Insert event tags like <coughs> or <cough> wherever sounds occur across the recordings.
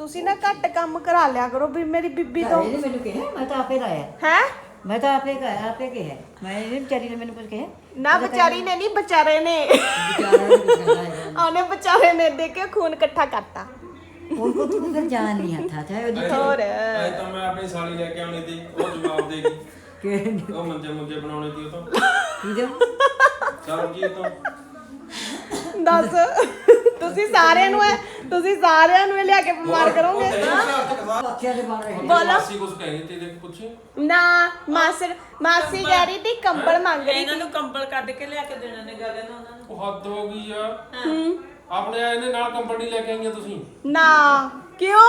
ਤੁਸੀਂ ਨਾ ਘੱਟ ਕੰਮ ਕਰਾ ਲਿਆ ਕਰੋ ਵੀ ਮੇਰੀ ਬੀਬੀ ਤੋਂ। ਇਹਨੇ ਮੈਨੂੰ ਕਿਹਾ ਮੈਂ ਤਾਂ ਆਪੇ ਲਾਇਆ। ਹੈ? ਮੈਂ ਤਾਂ ਆਪੇ ਕਹਾ ਆਪੇ ਕਿਹਾ। ਮੈਂ ਇਹਨੇ ਵਿਚਾਰੀ ਨੇ ਮੈਨੂੰ ਕੁਝ ਕਿਹਾ। ਨਾ ਵਿਚਾਰੀ ਨੇ ਨਹੀਂ ਵਿਚਾਰੇ ਨੇ। ਵਿਚਾਰਾ ਨੂੰ ਕੁਝ ਕਹਿੰਦਾ ਹੈਗਾ <laughs> ਉਹਨੇ ਵਿਚਾਰੇ ਨੇ ਦੇ ਕੇ ਖੂਨ ਇਕੱਠਾ ਕਰਤਾ। ਉਹ ਕੋ ਤੂੰ ਫਿਰ ਜਾਨ ਨਹੀਂ ਹੱਥਾ ਚਾਹੇ ਉਹਦੀ ਹੋਰ। ਐ ਤਾਂ ਮੈਂ ਆਪਣੀ ਸਾਲੀ ਲੈ ਕੇ ਆਉਣੀ ਸੀ ਉਹ ਜਵਾਬ ਦੇਗੀ ਕਿ ਉਹ ਮੰਜੇ ਮੁੰਜੇ ਬਣਾਉਣੇ ਸੀ ਉਹ ਤੋਂ। ਕਿਹਦੇ ਚਲ ਕੀ ਤੋਂ। ਦੱਸ। ਤੁਸੀਂ ਸਾਰਿਆਂ ਨੂੰ ਇਹ- ਤੁਸੀਂ ਸਾਰਿਆਂ ਨੂੰ ਇਹ ਲਿਆ ਕੇ ਬਿਮਾਰ ਕਰੋਗੇ। ਅੱਖਿਆਂ ਦੇ ਬਣ ਰਹੇ ਬੋਲੋ। ਮਾਸੀ ਕੁਝ ਕਹਿੰਦੀ ਤੇ ਦੇਖ ਪੁੱਛੇ। ਨਾ ਮਾਸਰ ਮਾਸੀ ਕਹਿ ਰਹੀ ਤੀ ਕੰਬਲ ਮੰਗ ਰਹੀ ਇਹਨਾਂ ਨੂੰ ਕੰਬਲ ਕੱਢ ਕੇ ਲਿਆ ਕੇ ਦੇਣਾ ਨੇ ਗਗਨ ਉਹਨਾਂ ਨੂੰ। ਉਹ ਹੱਦ ਹੋ ਗਈ ਆ। ਆਪਣੇ ਇਹਨੇ ਨਾਲ ਕੰਪਨੀ ਲੈ ਕੇ ਆਈਆਂ ਤੁਸੀਂ। ਨਾ। ਕਿਉਂ?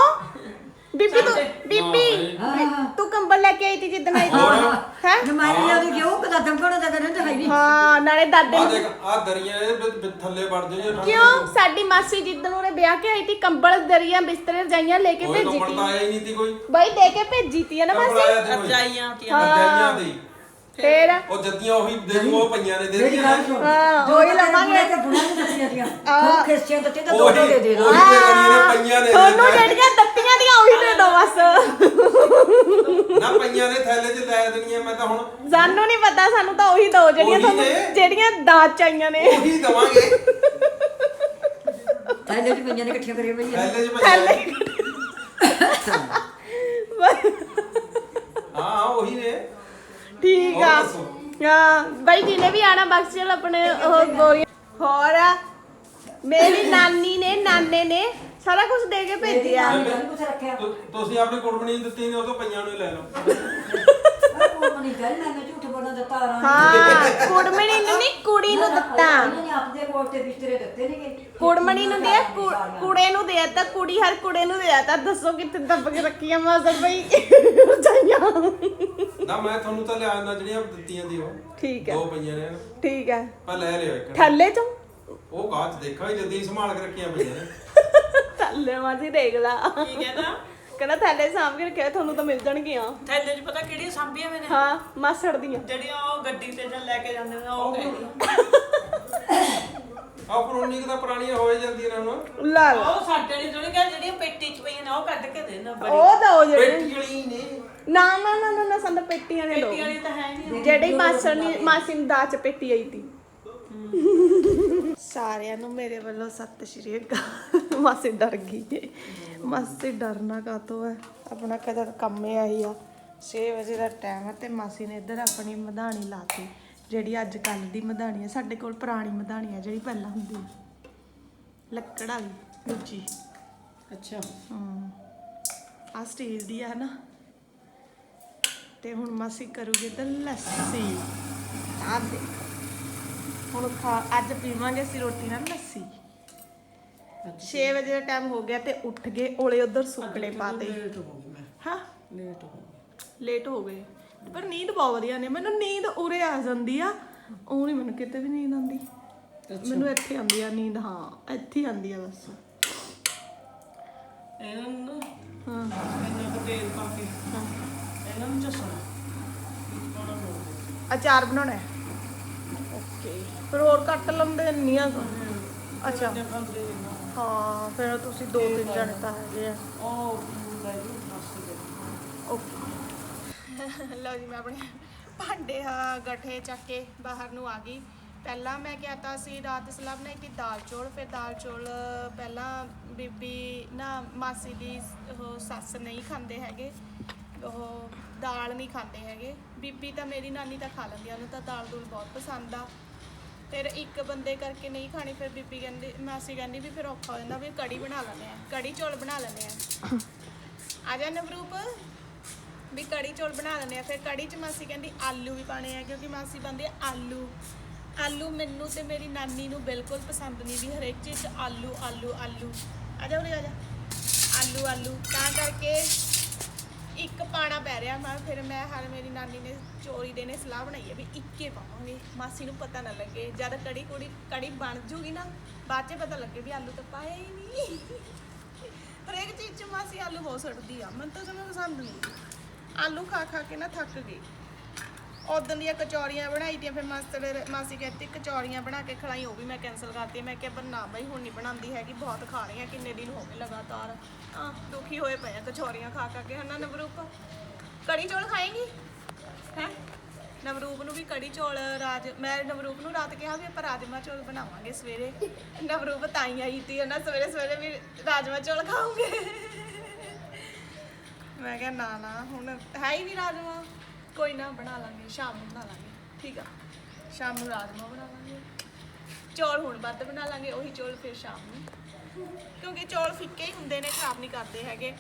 ਬੀਬੀ ਤੂੰ ਬੀਬੀ ਹਾਂ। ਤੂੰ ਕੰਬਲ ਲੈ ਕੇ ਆਈ ਤੀ ਜਿੱਦਣ ਆਈ ਤੀ ਹੈ? ਜਮਾਈ ਲਿਆ ਤੇ ਕਿਉਂ? ਕਦਾ ਧਮਕਣਾ ਤਾਂ ਕਰਨ ਤਾਂ ਹੈ ਨਹੀਂ। ਹਾਂ ਨਾਲੇ ਦਾਦੇ ਆ ਨੂੰ ਦੇਖ ਆ ਦਰੀਆਂ ਇਹ ਥੱਲੇ ਵੜ ਜਾਓ ਜੇ ਕਿਉਂ? ਸਾਡੀ ਮਾਸੀ ਜਿੱਦਣ ਉਹਨੇ ਵਿਆਹ ਕੇ ਆਈ ਤੀ ਕੰਬਲ ਦਰੀਆਂ ਬਿਸਤਰੇ ਰਜਾਈਆਂ ਲੈ ਕੇ ਕੋਈ ਭੇਜੀ ਕੰਪਨ ਤੀ। ਤਾਂ ਆਇਆ ਹੀ ਨਹੀਂ ਤੀ ਕੋਈ। ਬਈ ਦੇ ਕੇ ਭੇਜੀ ਤੀ ਨਾ ਮਾਸੀ ਆਇਆ ਤੇ ਕੋਈ। ਰਜਾਈਆਂ ਤੀਆਂ ਰਜਾਈਆਂ ਦੀ। ਫੇਰ? ਉਹ ਜੱਤੀਆਂ ਉਹੀ ਦੇ ਦੂ ਉਹ ਪਈਆਂ ਨੇ ਦੇ ਮੇਰੀ ਦੀਆਂ ਗੱਲ ਸੁਣ। ਹਾਂ, ਜੋ ਉਹੀ ਲਵਾਂਗੇ। ਤੇ ਬੁਣਾ ਨਹੀਂ ਦੱਸੀਆਂ ਦੀਆਂ ਉਹ ਖਿਸਚੀਆਂ ਦਿੱਤੇ ਤਾਂ ਦੋ ਉਹੀ ਦੋ ਦੇ ਦੇ ਦੋ। ਉਹੀ ਤੇ ਕਰੀਏ ਨੇ ਪਈਆਂ ਨੇ ਤੁਹਾਨੂੰ ਜਿਹੜੀਆਂ ਦਿੱਤੀਆਂ ਦੀਆਂ ਉਹੀ ਦੇ ਦੋ ਬਸ। ਨਾ ਪਈਆਂ ਨੇ ਥੈਲੇ 'ਚ ਲੈ ਦੇਣੀਆਂ ਮੈਂ ਤਾਂ ਹੁਣ ਸਾਨੂੰ ਨਹੀਂ ਪਤਾ ਸਾਨੂੰ ਤਾਂ ਉਹੀ ਦੋ ਜਿਹੜੀਆਂ ਉਹੀ ਤੁਹਾਨੂੰ ਨੇ। ਜਿਹੜੀਆਂ ਦਾਜ ਚਾਹੀਆਂ ਨੇ। ਉਹੀ ਦਵਾਂਗੇ। ਥੈਲੇ ਚ ਪੰਜਾਂ ਨੇ ਇਕੱਠੀਆਂ ਕਰੀਆਂ ਪਈਆਂ ਥੈਲੇ 'ਚ ਪਈਆਂ ਨੇ। ਹਾਂ ਹਾਂ ਉਹੀ ਨੇ। ਠੀਕ ਆ। ਹਾਂ ਬਾਈ ਜੀ ਨੇ ਵੀ ਆਣਾ ਬਖਸ਼ ਚਲ ਆਪਣੇ ਉਹ ਗੋਰੀਆਂ। ਹੋਰ ਮੇਰੀ ਨਾਨੀ ਨੇ ਨਾਨੇ ਨੇ ਸਾਰਾ ਕੁਝ ਦੇ ਕੇ ਭੇਜਿਆ। ਰੱਖਿਆ। ਤੁ- ਤੁਸੀਂ ਆਪਣੀ ਕੁੜਮਣੀ ਨੂੰ ਦਿੱਤੀ ਨੇ ਉਹ ਤੋਂ ਪਈਆਂ ਨੂੰ ਹੀ ਲੈ ਲਓ। ਉਹ ਮਨੀ ਗੱਲ ਮੈਂ ਮੈਂ ਝੂਠ ਬੋਲਣਾ ਦਿੱਤਾ ਰਾਂ ਹਾਂ ਕੁੜਮਣੀ ਨੂੰ ਨਹੀਂ ਕੁੜੀ ਨੂੰ ਦਿੱਤਾ। ਉਹਨਾਂ ਨੇ ਆਪਦੇ ਕੋਲ ਤੇ ਬਿਸਤਰੇ ਦਿੱਤੇ ਨੇਗੇ। ਕੁੜਮਣੀ ਨੂੰ ਦੇ ਕੁੜੇ ਨੂੰ ਦੇ ਤਾਂ ਕੁੜੀ ਹਰ ਕੁੜੇ ਨੂੰ ਦੇ ਤਾਂ ਦੱਸੋ ਕਿੱਥੇ ਦੱਬ ਕੇ ਰੱਖੀਆਂ ਮਾਸਰ ਬਈ। ਰਜਾਈਆਂ ਨਾ ਮੈਂ ਤੁਹਾਨੂੰ ਤਾਂ ਲਿਆ ਦਿੰਦਾ ਜਿਹੜੀਆਂ ਦਿੱਤੀਆਂ ਦੀ ਉਹ। ਠੀਕ ਹੈ। ਦੋ ਪਈਆਂ ਨੇ। ਨਾ। ਠੀਕ ਹੈ। ਪਰ ਲੈ ਲਿਓ ਇੱਕ। ਥੱਲੇ ਚੋਂ? ਉਹ ਕਾਚ ਦੇਖਾਂ ਹੀ ਜਲਦੀ ਸੰਭਾਲ ਕੇ ਰੱਖੀਆਂ ਪਈਆਂ ਨੇ। ਥੱਲੇ ਮਾਸੀ ਦੇਖ ਲਾ। ਕੀ ਕਹਿੰਦਾ? ਕਹਿੰਦਾ ਥੱਲੇ ਸਾਂਭ ਕੇ ਰੱਖਿਆ ਤੁਹਾਨੂੰ ਤਾਂ ਮਿਲ ਜਾਣਗੀਆਂ। ਥੈਲੇ 'ਚ ਪਤਾ ਕਿਹੜੀਆਂ ਸਾਂਭੀਆਂ ਮੈਨੇ ਹਾਂ ਮਾਸੜ ਦੀਆਂ। ਜਿਹੜੀਆਂ ਉਹ ਗੱਡੀ ਤੇ ਜਾਂ ਲੈ ਕੇ ਜਾਂਦੇ ਨੇ ਉਹ <laughs> ਆ ਪੁਰਾਣੀ ਤਾਂ ਪੁਰਾਣੀਆਂ ਹੋਏ ਜਾਂਦੀਆਂ ਨੇ ਹੁਣ। ਲਾ ਲਾ। ਉਹ ਸਾਡੇ ਨੇ ਜਿਹੜੇ ਕਹਿੰਦੇ ਜਿਹੜੀਆਂ ਪੇਟੀ 'ਚ ਪਈਆਂ ਨੇ ਉਹ ਕੱਢ ਕੇ ਦੇ ਨਾ ਬੜੀ। ਉਹ ਤਾਂ ਉਹ ਜਿਹੜੇ ਪੇਟੀ ਵਾਲੀ ਨੇ। ਨਾ ਨਾ ਨਾ ਨਾ, ਨਾ ਸੰਦ ਪੇਟੀਆਂ ਨੇ ਪੇਟੀ ਦੋ ਵਾਲੀ ਤਾਂ ਹੈ ਨਹੀਂ ਜਿਹੜੀ ਮਾਸੜ ਨੇ ਮਾਸੀ ਨੂੰ ਦਾਚ ਪੇਟੀ ਆਈ ਤੀ। ਸਾਰਿਆਂ ਨੂੰ ਮੇਰੇ ਵੱਲੋਂ ਸਤਿ ਸ਼੍ਰੀ ਅਕਾਲ। ਮਾਸੀ ਡਰ ਗਈ ਏ। ਮਾਸੀ ਡਰਨਾ ਕਾਤੋਂ ਹੈ ਆਪਣਾ ਕਦਰ ਕੰਮੇ ਆਈ ਆ? 6 ਵਜੇ ਦਾ ਟਾਈਮ ਹੈ ਤੇ ਮਾਸੀ ਨੇ ਇੱਧਰ ਆਪਣੀ ਮਧਾਣੀ ਲਾਤੀ। ਜਿਹੜੀ ਅੱਜ ਕੱਲ ਦੀ ਮਧਾਣੀ ਹੈ ਸਾਡੇ ਕੋਲ ਪੁਰਾਣੀ ਮਧਾਣੀ ਹੈ ਜਿਹੜੀ ਪਹਿਲਾਂ ਹੁੰਦੀ ਹੈ ਲੱਕੜ ਵਾਲੀ ਦੂਜੀ। ਅੱਛਾ। ਹਮ ਆ ਸਟੀਲ ਦੀ ਆ ਨਾ ਤੇ ਹੁਣ ਮਾਸੀ ਕਰੂਗੇ ਤੇ ਲੱਸੀ। ਆ ਦੇ ਹੁਣ ਖਾ ਅੱਜ ਪੀਵਾਂਗੇ ਅਸੀਂ ਰੋਟੀ ਨਾਲ ਲੱਸੀ। 6 ਵਜੇ ਦਾ ਟਾਈਮ ਹੋ ਗਿਆ ਤੇ ਉੱਠ ਗਏ ਓਲੇ ਉਧਰ ਸੁੱਕਣੇ ਪਾਤੇ ਲੇਟ ਹੋ ਗਈ ਮੈਂ। ਹਾਂ। ਲੇਟ ਹੋ ਗਈ। ਲੇਟ ਹੋ ਗਏ। ਪਰ ਨੀਂਦ ਬਹੁਤ ਵਧੀਆ ਨੇ ਮੈਨੂੰ ਨੀਂਦ ਉਰੇ ਆ ਜਾਂਦੀ ਆ। ਉਹ ਨਹੀਂ ਮੈਨੂੰ ਕਿਤੇ ਵੀ ਨੀਂਦ ਆਉਂਦੀ। ਮੈਨੂੰ ਇੱਥੇ ਆਉਂਦੀ ਆ ਨੀਂਦ ਹਾਂ ਇੱਥੇ ਆਉਂਦੀ ਆ ਬਸ। ਇਹਨਾਂ ਨੂੰ ਨਾ ਹਾਂ। ਇਹਨਾਂ ਨੂੰ ਤੇਲ ਪਾ ਕੇ ਹਾਂ। ਇਹਨਾਂ ਨੂੰ ਚਸਣਾ। ਵਿੱਚ ਪਾਉਣਾ ਪਊਗਾ ਅਚਾਰ ਬਣਾਉਣਾ ਹੈ। ਓਕੇ। ਫਿਰ ਹੋਰ ਕੱਟ ਲੰਦੇ ਨਹੀਂ ਆ। ਅੱਛਾ। ਹਾਂ ਫਿਰ ਤੁਸੀਂ ਦੋ ਤਿੰਨ ਜਣੇ ਤਾਂ ਹੈਗੇ ਆ। ਉਹ ਲੈ ਜੀ ਓਕੇ। ਲਓ ਜੀ ਮੈਂ ਆਪਣੇ ਭਾਂਡੇ ਆ ਗੱਠੇ ਚੱਕ ਕੇ ਬਾਹਰ ਨੂੰ ਆ ਗਈ। ਪਹਿਲਾਂ ਮੈਂ ਕਿਹਾ ਤਾਂ ਸੀ ਰਾਤ ਸਲਾਹ ਬਣਾਈ ਸੀ ਦਾਲ ਚੌਲ ਫਿਰ ਦਾਲ ਚੌਲ ਪਹਿਲਾਂ ਬੀਬੀ ਨਾ ਮਾਸੀ ਦੀ ਉਹ ਸੱਸ ਨਹੀਂ ਖਾਂਦੇ ਹੈਗੇ ਉਹ ਦਾਲ ਨਹੀਂ ਖਾਂਦੇ ਹੈਗੇ। ਬੀਬੀ ਤਾਂ ਮੇਰੀ ਨਾਨੀ ਤਾਂ ਖਾ ਲੈਂਦੀ ਉਹਨੂੰ ਤਾਂ ਦਾਲ ਦੂਲ ਬਹੁਤ ਪਸੰਦ ਆ। ਫਿਰ ਇੱਕ ਬੰਦੇ ਕਰਕੇ ਨਹੀਂ ਖਾਣੀ ਫਿਰ ਬੀਬੀ ਕਹਿੰਦੀ ਮਾਸੀ ਕਹਿੰਦੀ ਵੀ ਫਿਰ ਔਖਾ ਹੋ ਜਾਂਦਾ ਵੀ ਕੜੀ ਬਣਾ ਲੈਂਦੇ ਆ ਕੜੀ ਚੌਲ ਬਣਾ ਲੈਂਦੇ ਆ। <coughs> ਆ ਜਾ ਨਵਰੂਪ। ਵੀ ਕੜੀ ਚੌਲ ਬਣਾ ਲੈਂਦੇ ਆ। ਫਿਰ ਕੜੀ ਚ ਮਾਸੀ ਕਹਿੰਦੀ, ਆਲੂ ਵੀ ਪਾਣੇ ਆ, ਕਿਉਂਕਿ ਮਾਸੀ ਪਾਉਂਦੇ ਆ ਆਲੂ। ਆਲੂ ਮੈਨੂੰ ਤੇ ਮੇਰੀ ਨਾਨੀ ਨੂੰ ਬਿਲਕੁਲ ਪਸੰਦ ਨਹੀਂ ਵੀ ਹਰੇਕ ਚੀਜ਼ ਚ ਆਲੂ ਆਲੂ ਆਲੂ। ਆ ਜਾ ਉਰੇ, ਆ ਜਾ। ਆਲੂ ਆਲੂ। ਤਾਂ ਕਰਕੇ ਇੱਕ ਪਾਣਾ ਪੈ ਰਿਹਾ ਮੈਂ ਫਿਰ ਮੈਂ ਹਰ ਮੇਰੀ ਨਾਨੀ ਨੇ ਚੋਰੀ ਦੇ ਨੇ ਸਲਾਹ ਬਣਾਈ ਹੈ ਵੀ ਇੱਕੇ ਪਾਵਾਂਗੇ। ਮਾਸੀ ਨੂੰ ਪਤਾ ਨਾ ਲੱਗੇ। ਜਦ ਕੜੀ ਕੁੜੀ, ਕੜੀ ਬਣ ਜੂਗੀ ਨਾ, ਬਾਅਦ ਚ ਪਤਾ ਲੱਗੇ ਵੀ ਆਲੂ ਤਾਂ ਪਾਏ ਹੀ ਨਹੀਂ। ਹਰੇਕ ਚੀਜ਼ ਚ ਮਾਸੀ ਆਲੂ ਬਹੁਤ ਸੁੱਟਦੀ ਆ। ਮੈਨੂੰ ਤਾਂ ਜਮਾ ਪਸੰਦ ਨਹੀਂ। ਆਲੂ ਖਾ ਖਾ ਕੇ ਨਾ ਥੱਕ ਗਈ। ਉਦੋਂ ਦੀਆਂ ਕਚੌਰੀਆਂ ਬਣਾਈ ਦੀਆਂ, ਫਿਰ ਮਾਸਟਰ ਮਾਸੀ ਕਹਿੰਦੀ ਕਚੌਰੀਆਂ ਬਣਾ ਕੇ ਖਿਲਾਈ, ਉਹ ਵੀ ਮੈਂ ਕੈਨਸਲ ਕਰਤੀ। ਮੈਂ ਕਿਹਾ, ਪਰ ਨਾ ਬਈ, ਹੁਣ ਨਹੀਂ ਬਣਾਉਂਦੀ ਹੈਗੀ, ਬਹੁਤ ਖਾ ਰਹੀ ਹਾਂ, ਕਿੰਨੇ ਦਿਨ ਹੋ ਗਏ ਲਗਾਤਾਰ। ਆ ਦੁਖੀ ਹੋਏ ਪਏ ਆ ਕਚੌਰੀਆਂ ਖਾ ਖਾ ਕੇ, ਹਨਾ ਨਵਰੂਪ? ਕੜੀ ਚੌਲ ਖਾਏਂਗੀ? ਹੈ? ਨਵਰੂਪ ਨੂੰ ਵੀ ਕੜੀ ਚੌਲ, ਰਾਜ, ਮੈਂ ਨਵਰੂਪ ਨੂੰ ਰਾਤ ਕਿਹਾ ਵੀ ਆਪਾਂ ਰਾਜਮਾ ਚੌਲ ਬਣਾਵਾਂਗੇ ਸਵੇਰੇ। ਨਵਰੂਪ ਤਾਂ ਹੀ ਆਈ ਤੀ ਨਾ ਸਵੇਰੇ ਸਵੇਰੇ ਵੀ ਰਾਜਮਾ ਚੌਲ ਖਾਉਂਗੇ ਮੈਂ ਕਿਹਾ ਨਾ ਨਾ, ਹੁਣ ਹੈ ਹੀ ਨਹੀਂ ਰਾਜਮਾ। ਕੋਈ ਨਾ, ਬਣਾ ਲਾਂਗੇ, ਸ਼ਾਮ ਨੂੰ ਬਣਾ ਲਾਂਗੇ, ਠੀਕ ਆ? ਸ਼ਾਮ ਨੂੰ ਰਾਜਮਾ ਬਣਾ ਲਾਂਗੇ। ਚੌਲ ਹੁਣ ਵੱਧ ਬਣਾ ਲਾਂਗੇ, ਉਹੀ ਚੌਲ ਫਿਰ ਸ਼ਾਮ ਨੂੰ। ਕਿਉਂਕਿ ਚੌਲ ਫਿੱਕੇ ਹੀ ਹੁੰਦੇ ਨੇ, ਖਰਾਬ ਨਹੀਂ ਕਰਦੇ ਹੈਗੇ।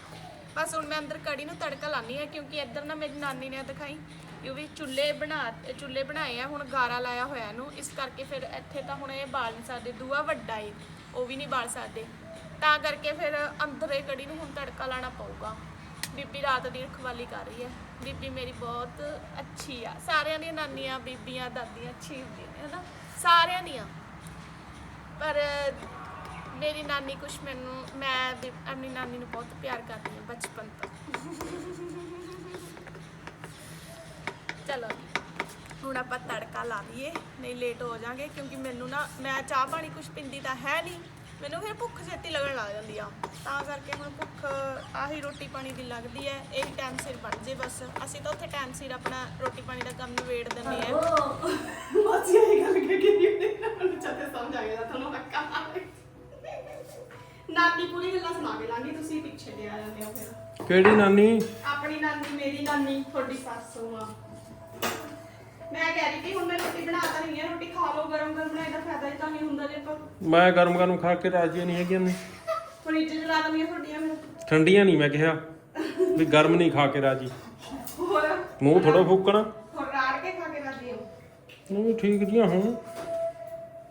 ਬਸ ਹੁਣ ਮੈਂ ਅੰਦਰ ਕੜੀ ਨੂੰ ਤੜਕਾ ਲਾਣੀ ਹੈ, ਕਿਉਂਕਿ ਇੱਧਰ ਨਾ ਮੇਰੀ ਨਾਨੀ ਨੇ ਦਿਖਾਈ ਇਹ ਵੀ ਚੁੱਲ੍ਹੇ ਬਣਾ, ਚੁੱਲ੍ਹੇ ਬਣਾਏ ਆ, ਹੁਣ ਗਾਰਾ ਲਾਇਆ ਹੋਇਆ ਇਹਨੂੰ। ਇਸ ਕਰਕੇ ਫਿਰ ਇੱਥੇ ਤਾਂ ਹੁਣ ਇਹ ਬਾਲ ਨਹੀਂ ਸਕਦੇ, ਦੂਆ ਵੱਡਾ ਏ, ਉਹ ਵੀ ਨਹੀਂ ਬਾਲ ਸਕਦੇ। ਤਾਂ ਕਰਕੇ ਫਿਰ ਅੰਦਰ ਇਹ ਕੜੀ ਨੂੰ ਹੁਣ ਤੜਕਾ ਲਾਣਾ ਪਊਗਾ। ਬੀਬੀ ਰਾਤ ਦੀ ਰਖਵਾਲੀ ਕਰ ਰਹੀ ਹੈ। ਬੀਬੀ ਮੇਰੀ ਬਹੁਤ ਅੱਛੀ ਆ। ਸਾਰਿਆਂ ਦੀਆਂ ਨਾਨੀਆਂ, ਬੀਬੀਆਂ, ਦਾਦੀਆਂ ਅੱਛੀ ਹੁੰਦੀਆਂ ਨੇ, ਹਨਾ? ਸਾਰਿਆਂ ਦੀਆਂ। ਪਰ ਮੇਰੀ ਨਾਨੀ ਕੁਛ ਮੈਨੂੰ, ਮੈਂ ਵੀ ਆਪਣੀ ਨਾਨੀ ਨੂੰ ਬਹੁਤ ਪਿਆਰ ਕਰਦੀ ਹਾਂ ਬਚਪਨ ਤੋਂ। ਚਲੋ ਹੁਣ ਆਪਾਂ ਤੜਕਾ ਲਾ ਲਈਏ, ਨਹੀਂ ਲੇਟ ਹੋ ਜਾਾਂਗੇ ਕਿਉਂਕਿ ਮੈਨੂੰ ਨਾ, ਮੈਂ ਚਾਹ ਪਾਣੀ ਕੁਛ ਪਿੰਦੀ ਤਾਂ ਹੈ ਨਹੀਂ। ਮੈਨੂੰ ਫਿਰ ਭੁੱਖ ਛੇਤੀ ਲੱਗਣ ਲੱਗ ਜਾਂਦੀ ਆ। ਤਾਂ ਕਰਕੇ ਹੁਣ ਭੁੱਖ ਆਹੀ ਰੋਟੀ ਪਾਣੀ ਦੀ ਲੱਗਦੀ ਹੈ ਇਹ ਟਾਈਮ ਸਿਰ ਬਣ ਜੇ ਬਸ। ਅਸੀਂ ਤਾਂ ਉੱਥੇ ਟਾਈਮ ਸਿਰ ਆਪਣਾ ਰੋਟੀ ਪਾਣੀ ਦਾ ਕੰਮ ਨਿਬੇੜ ਦਿੰਦੇ ਆ ਮਾਸੀ ਇਹ ਗੱਲ ਕਿ ਕਿ ਮੈਨੂੰ ਚਾਹਤੇ ਸਮਝ ਆ ਗਿਆ ਤੁਹਾਨੂੰ ਹੱਕਾ ਨਾਨੀ ਪੂਰੀ ਗੱਲਾਂ ਸੁਣਾ ਕੇ ਲਾਂਗੀ ਤੁਸੀਂ ਪਿੱਛੇ ਦੇ ਆ ਜਾਂਦੇ ਹੋ ਫਿਰ। ਕਿਹੜੀ ਨਾਨੀ? ਆਪਣੀ ਨਾਨੀ ਮੇਰੀ ਨਾਨੀ ਤੁਹਾਡੀ ਸੱਸ ਆ। ਮੈਂ ਕਹਿ ਰਹੀ ਕਿ ਹੁਣ ਮੈਂ ਰੋਟੀ ਬਣਾ ਤਾਂ ਰਹੀ ਹਾਂ ਰੋਟੀ ਖਾ ਲਓ ਗਰਮ ਗਰਮ ਬਣਾਈ ਦਾ ਫਾਇਦਾ ਹੀ ਤਾਂ ਨਹੀਂ ਹੁੰਦਾ ਜੇ ਆਪਾਂ। ਮੈਂ ਗਰਮ ਗਰਮ ਖਾ ਕੇ ਰਾਜੀ ਨਹੀਂ ਹੈਗੀਆਂ ਨੇ। ਫਰਿੱਜ ਚ ਲਾ ਦਿੰਦੀਆਂ ਤੁਹਾਡੀਆਂ ਫਿਰ ਠੰਡੀਆਂ ਨਹੀਂ ਮੈਂ ਕਿਹਾ ਵੀ ਗਰਮ ਨਹੀਂ ਖਾ ਕੇ ਰਾਜੀ। ਹੋਰ? ਮੂੰਹ ਥੋੜਾ ਫੂਕਣਾ। ਹੋਰ ਰਾੜ ਕੇ ਖਾ ਕੇ ਰਾਜੀ ਹੋ? ਨਹੀਂ ਠੀਕ ਜੀਆਂ ਹੁਣ।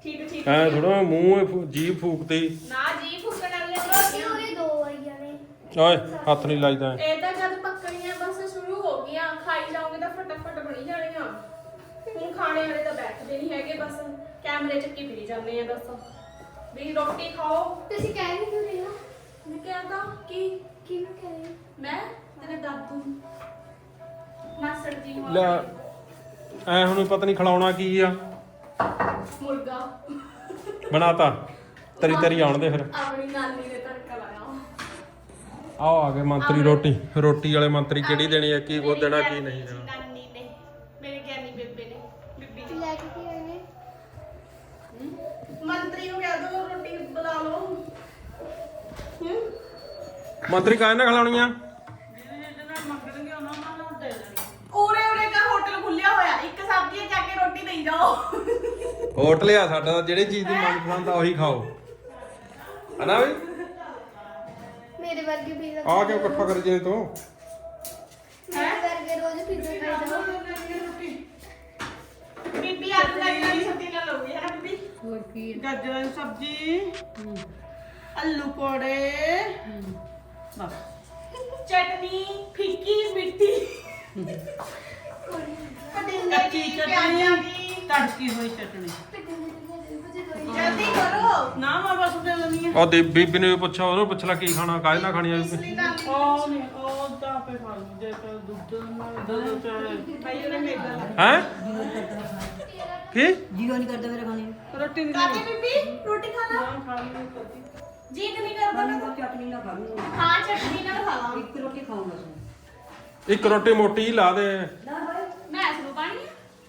ਠੀਕ ਠੀਕ ਐ ਥੋੜਾ ਮੂੰਹ ਫੂ- ਜੀਭ ਫੂਕਦੇ। ਨਾ ਜੀ ਫੁੱਕਣ ਵਾਲੇ ਰੋਟੀ ਉਹਦੀ ਦੋ ਆਈਆਂ ਨੇ। ਓਏ ਹੱਥ ਨਹੀਂ ਲਾਈਦਾ। ਇਹ ਤਾਂ ਜਦ ਪੱਕਣੀਆਂ ਬਸ ਸ਼ੁਰੂ ਹੋ ਗਈਆਂ। ਖਾਈ ਜਾਓਗੇ ਤਾਂ ਫਟਾਫਟ ਬਣੀ ਜਾਣੀਆਂ। ਹੁਣ ਖਾਣੇ ਵਾਲੇ ਤਾਂ ਬੈਠਦੇ ਨਹੀਂ ਹੈਗੇ ਬਸ ਕੈਮਰੇ ਚੱਕੀ ਫਿਰੀ ਜਾਂਦੇ ਆ ਬਸ। ਵੀ ਰੋਟੀ ਖਾਓ। ਤੁਸੀਂ ਕਹਿ ਨਹੀਂ ਕਿਉਂ ਰਹੇ ਹੋ ਮੈਂ ਕਹਿੰਦਾ ਕਿ? ਕਿਹਨੂੰ ਕਹਿ ਰਹੇ ਹੋ? ਮੈਂ? ਤੇਰੇ ਦਾਦੂ। ਨੂੰ। ਮਾਸੜ ਜੀ ਨੂੰ ਲੈ ਐ ਹੁਣ ਪਤਾ ਨਹੀਂ ਖਿਲਾਉਣਾ ਕੀ ਆ। ਮੁਰਗਾ। ਬਣਾਤਾ। ਤਰੀ ਤਰੀ ਆਉਣ ਦੇ ਫਿਰ। ਆਪਣੀ ਨਾਨੀ ਨੇ ਤੜਕਾ ਲਾਇਆ ਆਓ ਆ ਗਏ ਮੰਤਰੀ ਰੋਟੀ। ਰੋਟੀ ਵਾਲੇ ਮੰਤਰੀ ਕਿਹੜੀ ਦੇਣੀ ਹੈ ਕੀ ਉਹ ਦੇਣਾ ਕੀ ਨਹੀਂ ਦੇਣਾ ਨਾਨੀ ਨੇ ਮੇਰੇ ਗਿਆਨੀ ਬੇਬੇ ਨੇ ਬੀਬੀ ਨੇ ਲੈ ਕੇ ਕੀ ਆਏ ਨੇ ਮੰਤਰੀ ਨੂੰ ਕਹਿ ਦੋ ਰੋਟੀ ਬਣਾ ਲਓ ਹੂੰ ਮੰਤਰੀ ਕਾਹਦੇ ਨਾਲ ਖਿਲਾਉਣੀਆਂ? ਜਿਹਦੇ ਨਾਲ ਮੰਗਣਗੇ ਉਹਨਾਂ ਨੂੰ ਦੇ ਦੇਣੀ ਉਰੇ ਉਰੇ ਦਾ ਹੋਟਲ ਖੁੱਲਿਆ ਹੋਇਆ ਇੱਕ ਸਬਜ਼ੀ ਚੱਕ ਕੇ ਰੋਟੀ ਦੇਈ ਜਾਓ। ਹੋਟਲ ਆ ਸਾਡਾ ਤਾਂ ਜਿਹੜੀ ਚੀਜ਼ ਦੀ ਮਨ ਪਸੰਦ ਆ ਉਹੀ ਖਾਓ। ਹਨਾ ਵੀ ਮੇਰੇ ਵਰਗੇ ਪੀਜ਼ਾ ਆ ਕਿਉਂ ਇਕੱਠਾ ਕਰ ਜੇ ਤੂੰ? ਮੇਰੇ ਵਰਗੇ ਰੋਜ਼ ਪੀਜ਼ਾ ਖਾਈਦਾ ਬੀਬੀ ਆਲੂ ਲੱਗਣਾ ਵੀ ਸਬਜ਼ੀ ਨਾਲ ਲਊਗੀ ਹੈ ਨਾ ਬੀਬੀ? ਹੋਰ ਕੀ? ਗਾਜਰਾਂ ਦੀ ਸਬਜ਼ੀ ਆਲੂ ਕੋੜੇ ਬਸ। ਚਟਨੀ ਫਿੱਕੀ ਮਿੱਠੀ। ਪਤਿੰਦੇ ਕੱਚੀ ਦੀ ਪਿਆਜ਼ਾਂ ਦੀ। ਚਟਨੀ ਤੜਕੀ ਹੋਈ ਚਟਨੀ। ਜਲਦੀ ਕਰੋ। ਨਾ ਮੈਂ ਬਸ ਦੇ ਆ। ਉਹ ਦੇ ਬੀਬੀ ਨੇ ਵੀ ਪੁੱਛਿਆ ਉਹਨੂੰ ਪੁੱਛ ਲੈ ਕੀ ਖਾਣਾ ਕਾਹਦੇ ਨਾਲ ਖਾਣੀ ਆ ਬੀਬੀ? ਉਹ ਨਹੀਂ ਉਹ ਤਾਂ ਆਪੇ ਖਾ ਲੂ ਜੇ ਤਾਂ ਦੁੱਧ ਨਾਲ ਦੁੱਧ ਚਾਹੇ। ਭਾਈ ਉਹਨੇ ਮੇਗਾ ਲਾ ਹੈ? ਕੀ? ਜੀਓ ਨਹੀਂ ਕਰਦਾ ਮੇਰਾ ਖਾਣੇ। ਨੂੰ ਰੋਟੀ ਨਹੀਂ ਬੀਬੀ? ਰੋਟੀ ਖਾਣਾ? ਖਾਣੀ ਖਾ ਲਈ ਕਦੀ ਜੀ ਨਹੀਂ ਕਰਦਾ ਮੈਂ ਤਾਂ ਚਟਨੀ ਨਾ ਖਾਣੀ ਹਾਂ ਚਟਨੀ ਨਾਲ ਖਾ ਲਾਂ। ਇੱਕ ਰੋਟੀ ਖਾਊਂਗਾ ਸੋ ਇੱਕ ਰੋਟੀ ਮੋਟੀ ਹੀ ਲਾ ਦੇ। ਨਾ ਭਾਈ ਮੈਂ ਇਸ ਨੂੰ ਪਾਣੀ?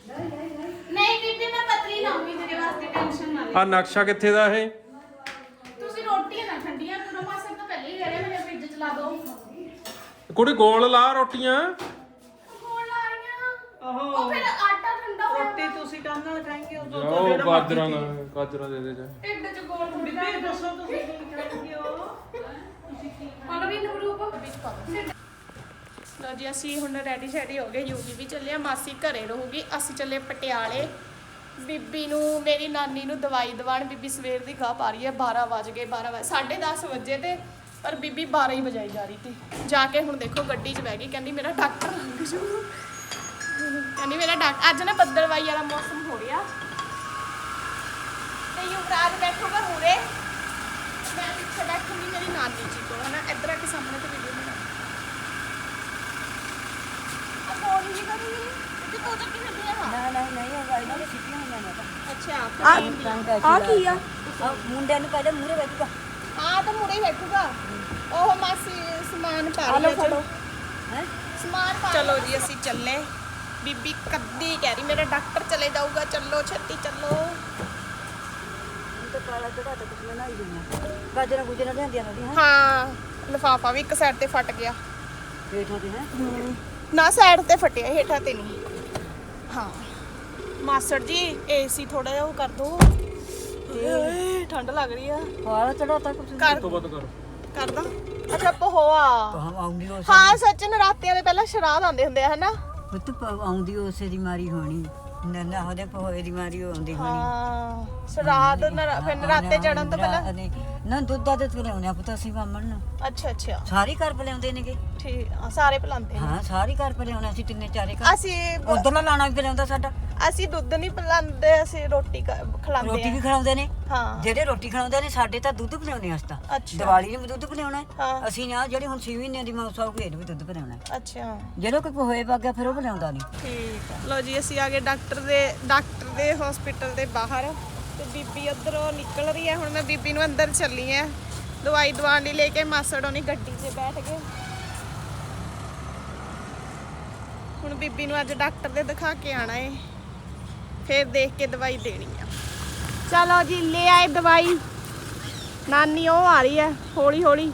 ਨਹੀਂ ਨਹੀਂ ਨਹੀਂ। ਨਹੀਂ ਬੀਬੀ ਮੈਂ ਪਤਲੀ ਲਾਉਂਗੀ ਤੇਰੇ ਵਾਸਤੇ ਟੈਨਸ਼ਨ ਨਾ ਲੈ। ਆ ਨਕਸ਼ਾ ਕਿੱਥੇ ਦਾ ਇਹ? ਤੁਸੀਂ ਰੋਟੀਆਂ ਨਾ ਠੰਡੀਆਂ ਕਰੋ ਮਾਸਰ ਤਾਂ ਪਹਿਲੇ ਹੀ ਕਹਿ ਰਿਹਾ ਮੇਰੇ ਫ੍ਰਿਜ ਚ ਲਾ ਦੋ। ਕੁੜੀ ਗੋਲ ਲਾ ਰੋਟੀਆਂ। ਕੋਲ ਆ ਰਹੀਆਂ। ਉਹ ਉਹ ਫਿਰ ਨਾਲ ਖਾਏਂਗੇ ਉਦੋਂ ਉਹ ਜਿਹੜਾ ਗਾਜਰਾਂ ਮਰਜ਼ੀ ਦਾ ਗਾਜਰਾਂ ਦੇ ਦੇ ਜਾ। ਢਿੱਡ ਚ ਗੋਲ ਹੁੰਦੀ ਬੀਬੀ ਦੱਸੋ ਤੁਸੀਂ ਕੀ ਖਾਏਂਗੇ ਹੋ ਤੁਸੀਂ ਕੀ ਹੁਣ ਵੀ ਨਵਰੂਪ ਲੋ ਜੀ ਅਸੀਂ ਹੁਣ ਰੈਡੀ ਸ਼ੈਡੀ ਹੋ ਗਏ ਯੂਵੀ ਵੀ ਚੱਲਿਆ ਮਾਸੀ ਘਰੇ ਰਹੂਗੀ। ਅਸੀਂ ਚੱਲੇ ਪਟਿਆਲੇ। ਬੀਬੀ ਨੂੰ ਮੇਰੀ ਨਾਨੀ ਨੂੰ ਦਵਾਈ ਦਿਵਾਣ ਬੀਬੀ ਸਵੇਰ ਦੀ ਖਾ ਪਾ ਰਹੀ ਹੈ 12 ਵਜ ਗਏ 12 ਵਜੇ 10:30 ਵਜੇ ਤੇ ਪਰ ਬੀਬੀ 12 ਹੀ ਵਜਾਈ ਜਾ ਰਹੀ ਸੀ। ਜਾ ਕੇ ਹੁਣ ਦੇਖੋ ਗੱਡੀ 'ਚ ਬਹਿ ਗਈ ਕਹਿੰਦੀ ਮੇਰਾ ਡਾਕਟਰ ਲੰਘ ਜੂ ਕਹਿੰਦੀ ਮੇਰਾ ਡਾਕਟਰ ਅੱਜ ਨਾ ਬੱਦਲਵਾਈ ਵਾਲਾ ਮੌਸਮ ਹੋ ਰਿਹਾ। ਤੇ ਯੁਵਰਾਜ ਬੈਠੂਗਾ ਮੂਰੇ ਮੈਂ ਪਿੱਛੇ ਬੈਠੂਗੀ ਮੇਰੀ ਨਾਨੀ ਜੀ ਕੋਲ ਹਨਾ? ਇੱਧਰ ਆ ਕੇ ਸਾਹਮਣੇ ਤੇ ਵੀਡੀਓ ਬਣਾ। ਆ ਫੋਨ ਹੀ ਕਰੂੰਗੀ? ਤੇ ਪੂਜਾ ਕਿਵੇਂ ਦੇ ਆ ਨਾ ਨਾ ਨਹੀਂ ਉਹ ਇਹਨਾਂ ਨੇ ਸਿੱਟੀਆਂ ਹੋਈਆਂ ਨੇ ਤਾਂ। ਅੱਛਾ ਆ ਕੀ ਆ? ਆ ਮੁੰਡਿਆਂ ਨੂੰ ਕਹਿੰਦੇ ਮੂਰੇ ਬੈਠੂਗਾ। ਆ ਤਾਂ ਮੁੜੇ ਬੈਠੂਗਾ। ਉਹ ਮਾਸੀ ਸਮਾਨ ਪਾ ਲਿਆ ਚਲੋ। ਹੈ? ਸਮਾਨ ਪਾ ਚਲੋ ਜੀ ਅਸੀਂ ਚੱਲੇ। ਬੀਬੀ ਕੱਦੀ ਕਹਿ ਰਹੀ ਮੇਰਾ ਡਾਕਟਰ ਚਲੇ ਜਾਊਗਾ ਚੱਲੋ ਛੇਤੀ ਚੱਲੋ। ਤਾਂ ਕਾਲਾ ਚੜਾ ਤੇ ਕੁਝ ਨਾ ਹੀ ਦੁਨੀਆ ਗਾਜਰਾਂ ਗੁਜਰਾਂ ਲਿਆਂਦੀਆਂ ਨੇ ਹਾਂ? ਹਾਂ ਲਫਾਫਾ ਵੀ ਇੱਕ ਸਾਈਡ ਤੇ ਫਟ ਗਿਆ। ਤੇ ਹੈ? ਨਾ ਸਾਈਡ ਤੇ ਫਟਿਆ ਹੇਠਾਂ ਤੇ ਨਹੀਂ। ਹਾਂ। ਮਾਸਟਰ ਜੀ ਏਸੀ ਥੋੜਾ ਜਿਹਾ ਉਹ ਕਰ ਦੋ। ਏ ਠੰਡ ਲੱਗ ਰਹੀ ਆ। ਕਾਲਾ ਚੜਾਤਾ ਕੁਝ ਕਰ। ਬੰਦ ਕਰੋ। ਕਰਦਾ। ਅੱਛਾ ਪੋਹਾ। ਹਮ ਆਉਂਦੀ ਉਸ ਹਾਂ ਸੱਚ ਨਰਾਤਿਆਂ ਦੇ ਪਹਿਲਾਂ ਸ਼ਰਾਧ ਆਉਂਦੇ ਹੁੰਦੇ ਆ ਹਨਾ? ਪੁੱਤ ਪ- ਆਉਂਦੀ ਉਸੇ ਦੀ ਮਾਰੀ ਹੋਣੀ। ਨਾ ਨਾ ਉਹਦੇ ਦੀ ਮਾਰੀ ਆਉਂਦੀ ਹੋਣੀ। ਹਾਂ ਸ਼ਰਾਧ ਨਰਾ- ਫਿਰ ਨਰਾਤੇ ਚੜਨ ਤੋਂ ਪਹਿਲਾਂ? ਨਹੀਂ, ਨਾ ਦੁੱਧ ਦਾ ਦੁੱਧ ਲਿਆਉਂਦੇ ਆ ਪੁੱਤ ਅਸੀਂ ਬਾਮਣ ਨੂੰ। ਅੱਛਾ ਅੱਛਾ। ਸਾਰੀ ਘਰ ਪਿਲਾਉਂਦੇ ਨੇਗੇ। ਠੀਕ ਆ, ਸਾਰੇ ਨੇ। ਹਾਂ ਸਾਰੀ ਘਰ ਪਿਲਾਉਂਦੇ ਅਸੀਂ ਤਿੰਨੇ ਚਾਰੇ ਘਰ। ਅਸੀਂ ਉਧਰਲਾ ਲਾਣਾ ਵੀ ਪਿਲਾਉਂਦਾ ਸਾਡਾ। ਅਸੀਂ ਦੁੱਧ ਨਹੀਂ ਪਿਲਾਉਂਦੇ ਅਸੀਂ ਰੋਟੀ ਖ- ਖਿਲਾਉਂਦੇ ਰੋਟੀ ਵੀ ਆ ਖਿਲਾਉਂਦੇ ਨੇ? ਹਾਂ। ਜਿਹੜੇ ਰੋਟੀ ਖਿਲਾਉਂਦੇ ਨੇ ਸਾਡੇ ਤਾਂ ਦੁੱਧ ਪਿਲਾਉਂਦੇ ਅਸ ਤਾਂ। ਅੱਛਾ। ਦੀਵਾਲੀ ਨੂੰ ਵੀ ਦੁੱਧ ਪਿਲਾਉਣਾ ਹੈ। ਹਾਂ। ਅਸੀਂ ਨਾ ਜਿਹੜੀ ਹੁਣ 6 ਮਹੀਨਿਆਂ ਦੀ ਮੌਸਾ ਹੋ ਗਈ ਇਹਨੂੰ ਵੀ ਦੁੱਧ ਪਿਲਾਉਣਾ ਹੈ। ਅੱਛਾ। ਜਦੋਂ ਕੋਈ ਹੋਏ ਪਾ ਫਿਰ ਉਹ ਪਿਲਾਉਂਦਾ ਨਹੀਂ। ਠੀਕ ਆ। ਲੋ ਜੀ ਅਸੀਂ ਆ ਗਏ ਡਾਕਟਰ ਦੇ ਡਾਕਟਰ ਦੇ ਹਸਪੀਟਲ ਦੇ ਬਾਹਰ। ਤੇ ਬੀਬੀ ਉਧਰੋਂ ਨਿਕਲ ਰਹੀ ਹੈ। ਹੁਣ ਮੈਂ ਬੀਬੀ ਨੂੰ ਅੰਦਰ ਚੱਲੀ ਆ ਦਵਾਈ ਦਵਾਉਣ ਲਈ ਲੈ ਕੇ ਮਾਸੜ ਉਹਨੇ ਗੱਡੀ 'ਚ ਬੈਠ ਗਏ। ਹੁਣ ਬੀਬੀ ਨੂੰ ਅੱਜ ਡਾਕਟਰ ਦੇ ਦਿਖਾ ਕੇ ਆਣਾ ਏ। ਫਿਰ ਦੇਖ ਕੇ ਦਵਾਈ ਦੇਣੀ ਆ। ਚਲੋ ਜੀ, ਲੈ ਆਏ ਦਵਾਈ। ਨਾਨੀ, ਉਹ ਆ ਰਹੀ ਹੈ ਹੌਲੀ ਹੌਲੀ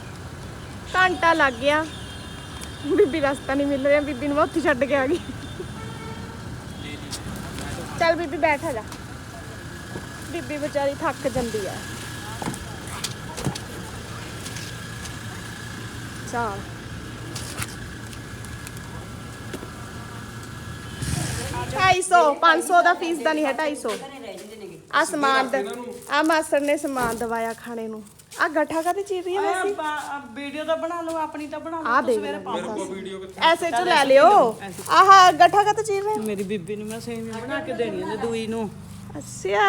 ਘੰਟਾ ਲੱਗ ਗਿਆ। ਬੀਬੀ ਰਸਤਾ ਨਹੀਂ ਮਿਲ ਰਿਹਾ, ਬੀਬੀ ਨੂੰ ਮੈਂ ਉੱਥੇ ਛੱਡ ਕੇ ਆ ਗਈ। ਚੱਲ ਬੀਬੀ, ਬੈਠਾ ਜਾ। ਬੀਬੀ ਵਿਚਾਰੀ ਥੱਕ ਜਾਂਦੀ ਹੈ। ਚੱਲ। ਢਾਈ ਸੌ 500 ਦਾ ਫੀਸ ਦਾ ਨਹੀਂ ਹੈ 250 ਆ ਸਮਾਨ ਆ ਮਾਸਟਰ ਨੇ ਸਮਾਨ ਦਵਾਇਆ ਖਾਣੇ ਨੂੰ। ਆ ਗੱਠਾ ਕਾਤੇ ਚੀਰ ਰਹੀ ਹੈ ਵੈਸੇ? ਵੀਡੀਓ ਤਾਂ ਬਣਾ ਲਓ ਆਪਣੀ ਤਾਂ ਬਣਾ ਆ। ਦੇਖ ਲੈ ਐਸੇ ਚ ਲੈ ਲਿਓ। ਆਹ ਗੱਠਾ ਕਾਤੇ ਚੀਰ ਰਹੇ ਹੋ? ਮੇਰੀ ਬੀਬੀ ਨੂੰ ਮੈਂ ਸੇਵੀਆਂ ਬਣਾ ਕੇ ਦੇਣੀਆਂ ਨੇ ਦੂਈ ਨੂੰ। ਅੱਛਾ।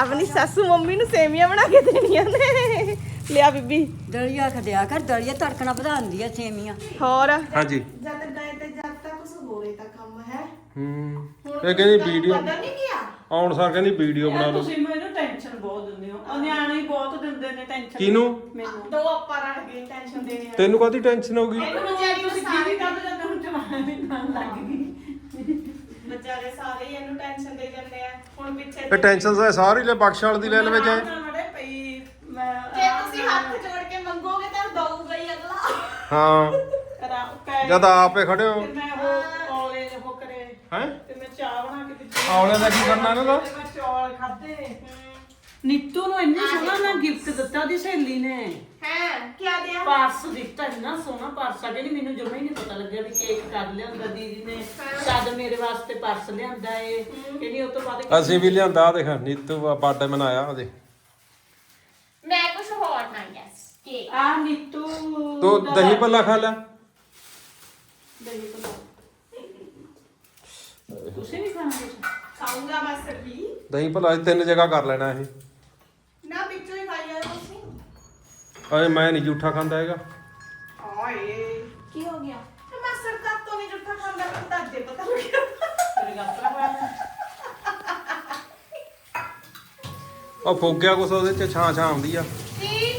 ਆਪਣੀ ਸੱਸੂ ਮੰਮੀ ਨੂੰ ਸੇਮੀਆਂ ਬਣਾ ਕੇ ਦੇਣੀਆਂ ਨੇ। ਲਿਆ ਬੀਬੀ। ਦਲੀਆ ਖਦਿਆ ਕਰ ਦਲੀਆ ਤੜਕਣਾ ਵਧਾਉਂਦੀ ਆ ਸੇਮੀਆਂ। ਹੋਰ? ਹਾਂਜੀ। ਜਦ ਗਏ ਤੇ ਜਦ ਤੱਕ ਕੁਝ ਹੋਰੇ ਤਾਂ ਕੰਮ ਹੈ। ਹੂੰ। ਇਹ ਕਹਿੰਦੀ ਵੀਡੀਓ ਪਤਾ ਨਹੀਂ ਗਿਆ। ਆਉਣ ਸਾਰ ਕਹਿੰਦੀ ਵੀਡੀਓ ਬਣਾ ਲਓ ਤੁਸੀਂ ਮੈਨੂੰ ਟੈਨਸ਼ਨ ਬਹੁਤ ਦਿੰਦੇ ਹੋ। ਉਹ ਨਿਆਣੇ ਹੀ ਬਹੁਤ ਦਿੰਦੇ ਨੇ ਟੈਨਸ਼ਨ ਕਿਹਨੂੰ? ਮੈਨੂੰ। ਦੋ ਆਪਾਂ ਰਲ ਗਏ ਟੈਨਸ਼ਨ ਦੇਣੀ ਆ ਤੈਨੂੰ ਕਾਹਦੀ ਟੈਨਸ਼ਨ ਹੋ ਗਈ ਇਹਨੂੰ ਵਿਚਾਰੀ ਨੂੰ ਤੁਸੀਂ ਸਾਰੇ ਕੀ ਕਰਦੇ ਜਾਂਦੇ ਹੁਣ ਜਵਾਨ ਵੀ ਨਾਲ ਲੱਗ ਗਈ। ਵਿਚਾਰੇ ਸਾਰੇ ਹੀ ਇਹਨੂੰ ਟੈਨਸ਼ਨ ਦੇ ਜਾਂਦੇ ਆ। ਹੁਣ ਪਿੱਛੇ ਇਹ ਟੈਨਸ਼ਨ ਸਾ ਸਾਰੀ ਲੈ ਬਖਸ਼ ਵਾਲ ਦੀ ਲੈ ਲਵੇ ਜਾਏ ਮੜੇ ਪਈ ਮੈਂ ਜੇ ਤੁਸੀਂ ਹੱਥ ਜੋੜ ਕੇ ਮੰਗੋਗੇ ਤਾਂ ਦਊਗਾ ਹੀ ਅਗਲਾ। ਹਾਂ। ਕਰਾ ਪੈ ਜਦ ਆਪੇ ਖੜੇ ਹੋ। ਤੇ ਮੈਂ ਹੈ? ਤੇ ਮੈਂ ਚਾਹ ਬਣਾ ਕੇ ਦਿੱਤੀ। ਆਉਣੇ ਦਾ ਕੀ ਕਰਨਾ ਇਹਨਾਂ ਦਾ? ਤੇ ਮੈਂ ਚੌਲ ਖਾਦੇ ਨੀਤੂ ਨੂੰ ਇੰਨੀ ਸੋਹਣਾ ਨਾ ਗਿਫਟ ਦਿੱਤਾ ਦੀ ਸਹੇਲੀ ਨੇ। ਹੈ ਕੀ ਦਿਆ? ਪਰਸ ਦਿੱਤਾ ਇੰਨਾ ਸੋਹਣਾ ਪਰਸ ਆ ਜਿਹੜੀ ਮੈਨੂੰ ਜਮਾ ਹੀ ਨਹੀਂ ਪਤਾ ਲੱਗਿਆ ਵੀ ਕੇਕ ਕਰ ਲਿਆਂਦਾ ਦੀਦੀ ਨੇ। ਸ਼ਾਇਦ ਮੇਰੇ ਵਾਸਤੇ ਪਰਸ ਲਿਆਂਦਾ ਏ। ਕਹਿੰਦੀ ਉਹ ਤੋਂ ਬਾਅਦ ਅਸੀਂ ਵੀ ਲਿਆਂਦਾ ਆਹ ਦੇਖ ਨੀਤੂ ਬਰਥਡੇ ਮਨਾਇਆ ਉਹਦੇ ਮੈਂ ਕੁਝ ਹੋਰ ਨਾ ਯੈਸ ਕੀ ਆ ਨੀਤੂ ਤੂੰ ਦਹੀਂ ਭੱਲਾ ਖਾ ਲੈ ਦਹੀਂ ਭੱਲਾ। ਤੁਸੀਂ ਨਹੀਂ ਖਾਣਾ ਕੁਛ। ਖਾਊਂਗਾ ਮਾਸਟਰ ਵੀ ਦਹੀਂ ਭੱਲਾ ਤਿੰਨ ਜਗ੍ਹਾ ਕਰ ਲੈਣਾ ਇਹ। ਨਾ ਵਿੱਚੋਂ ਹੀ ਖਾਈ ਤੁਸੀਂ। ਅਰੇ ਮੈਂ ਨਹੀਂ ਜੂਠਾ ਖਾਂਦਾ ਹੈਗਾ। ਆਏ ਕੀ ਹੋ ਗਿਆ? ਤੇ ਮਾਸਟਰ ਕਾ ਤੋਂ ਨਹੀਂ ਜੁੱਠਾ ਖਾਂਦਾ ਅੱਜੇ ਪਤਾ ਲੱਗਿਆ। ਤੇਰੇ ਗਾਤਰਾ ਹੋਇਆ ਉਹ ਫੋਗਿਆ ਕੁਛ ਉਹਦੇ ਚ ਛਾਂ ਛਾਂ ਆਉਂਦੀ ਆ। ਕੀ?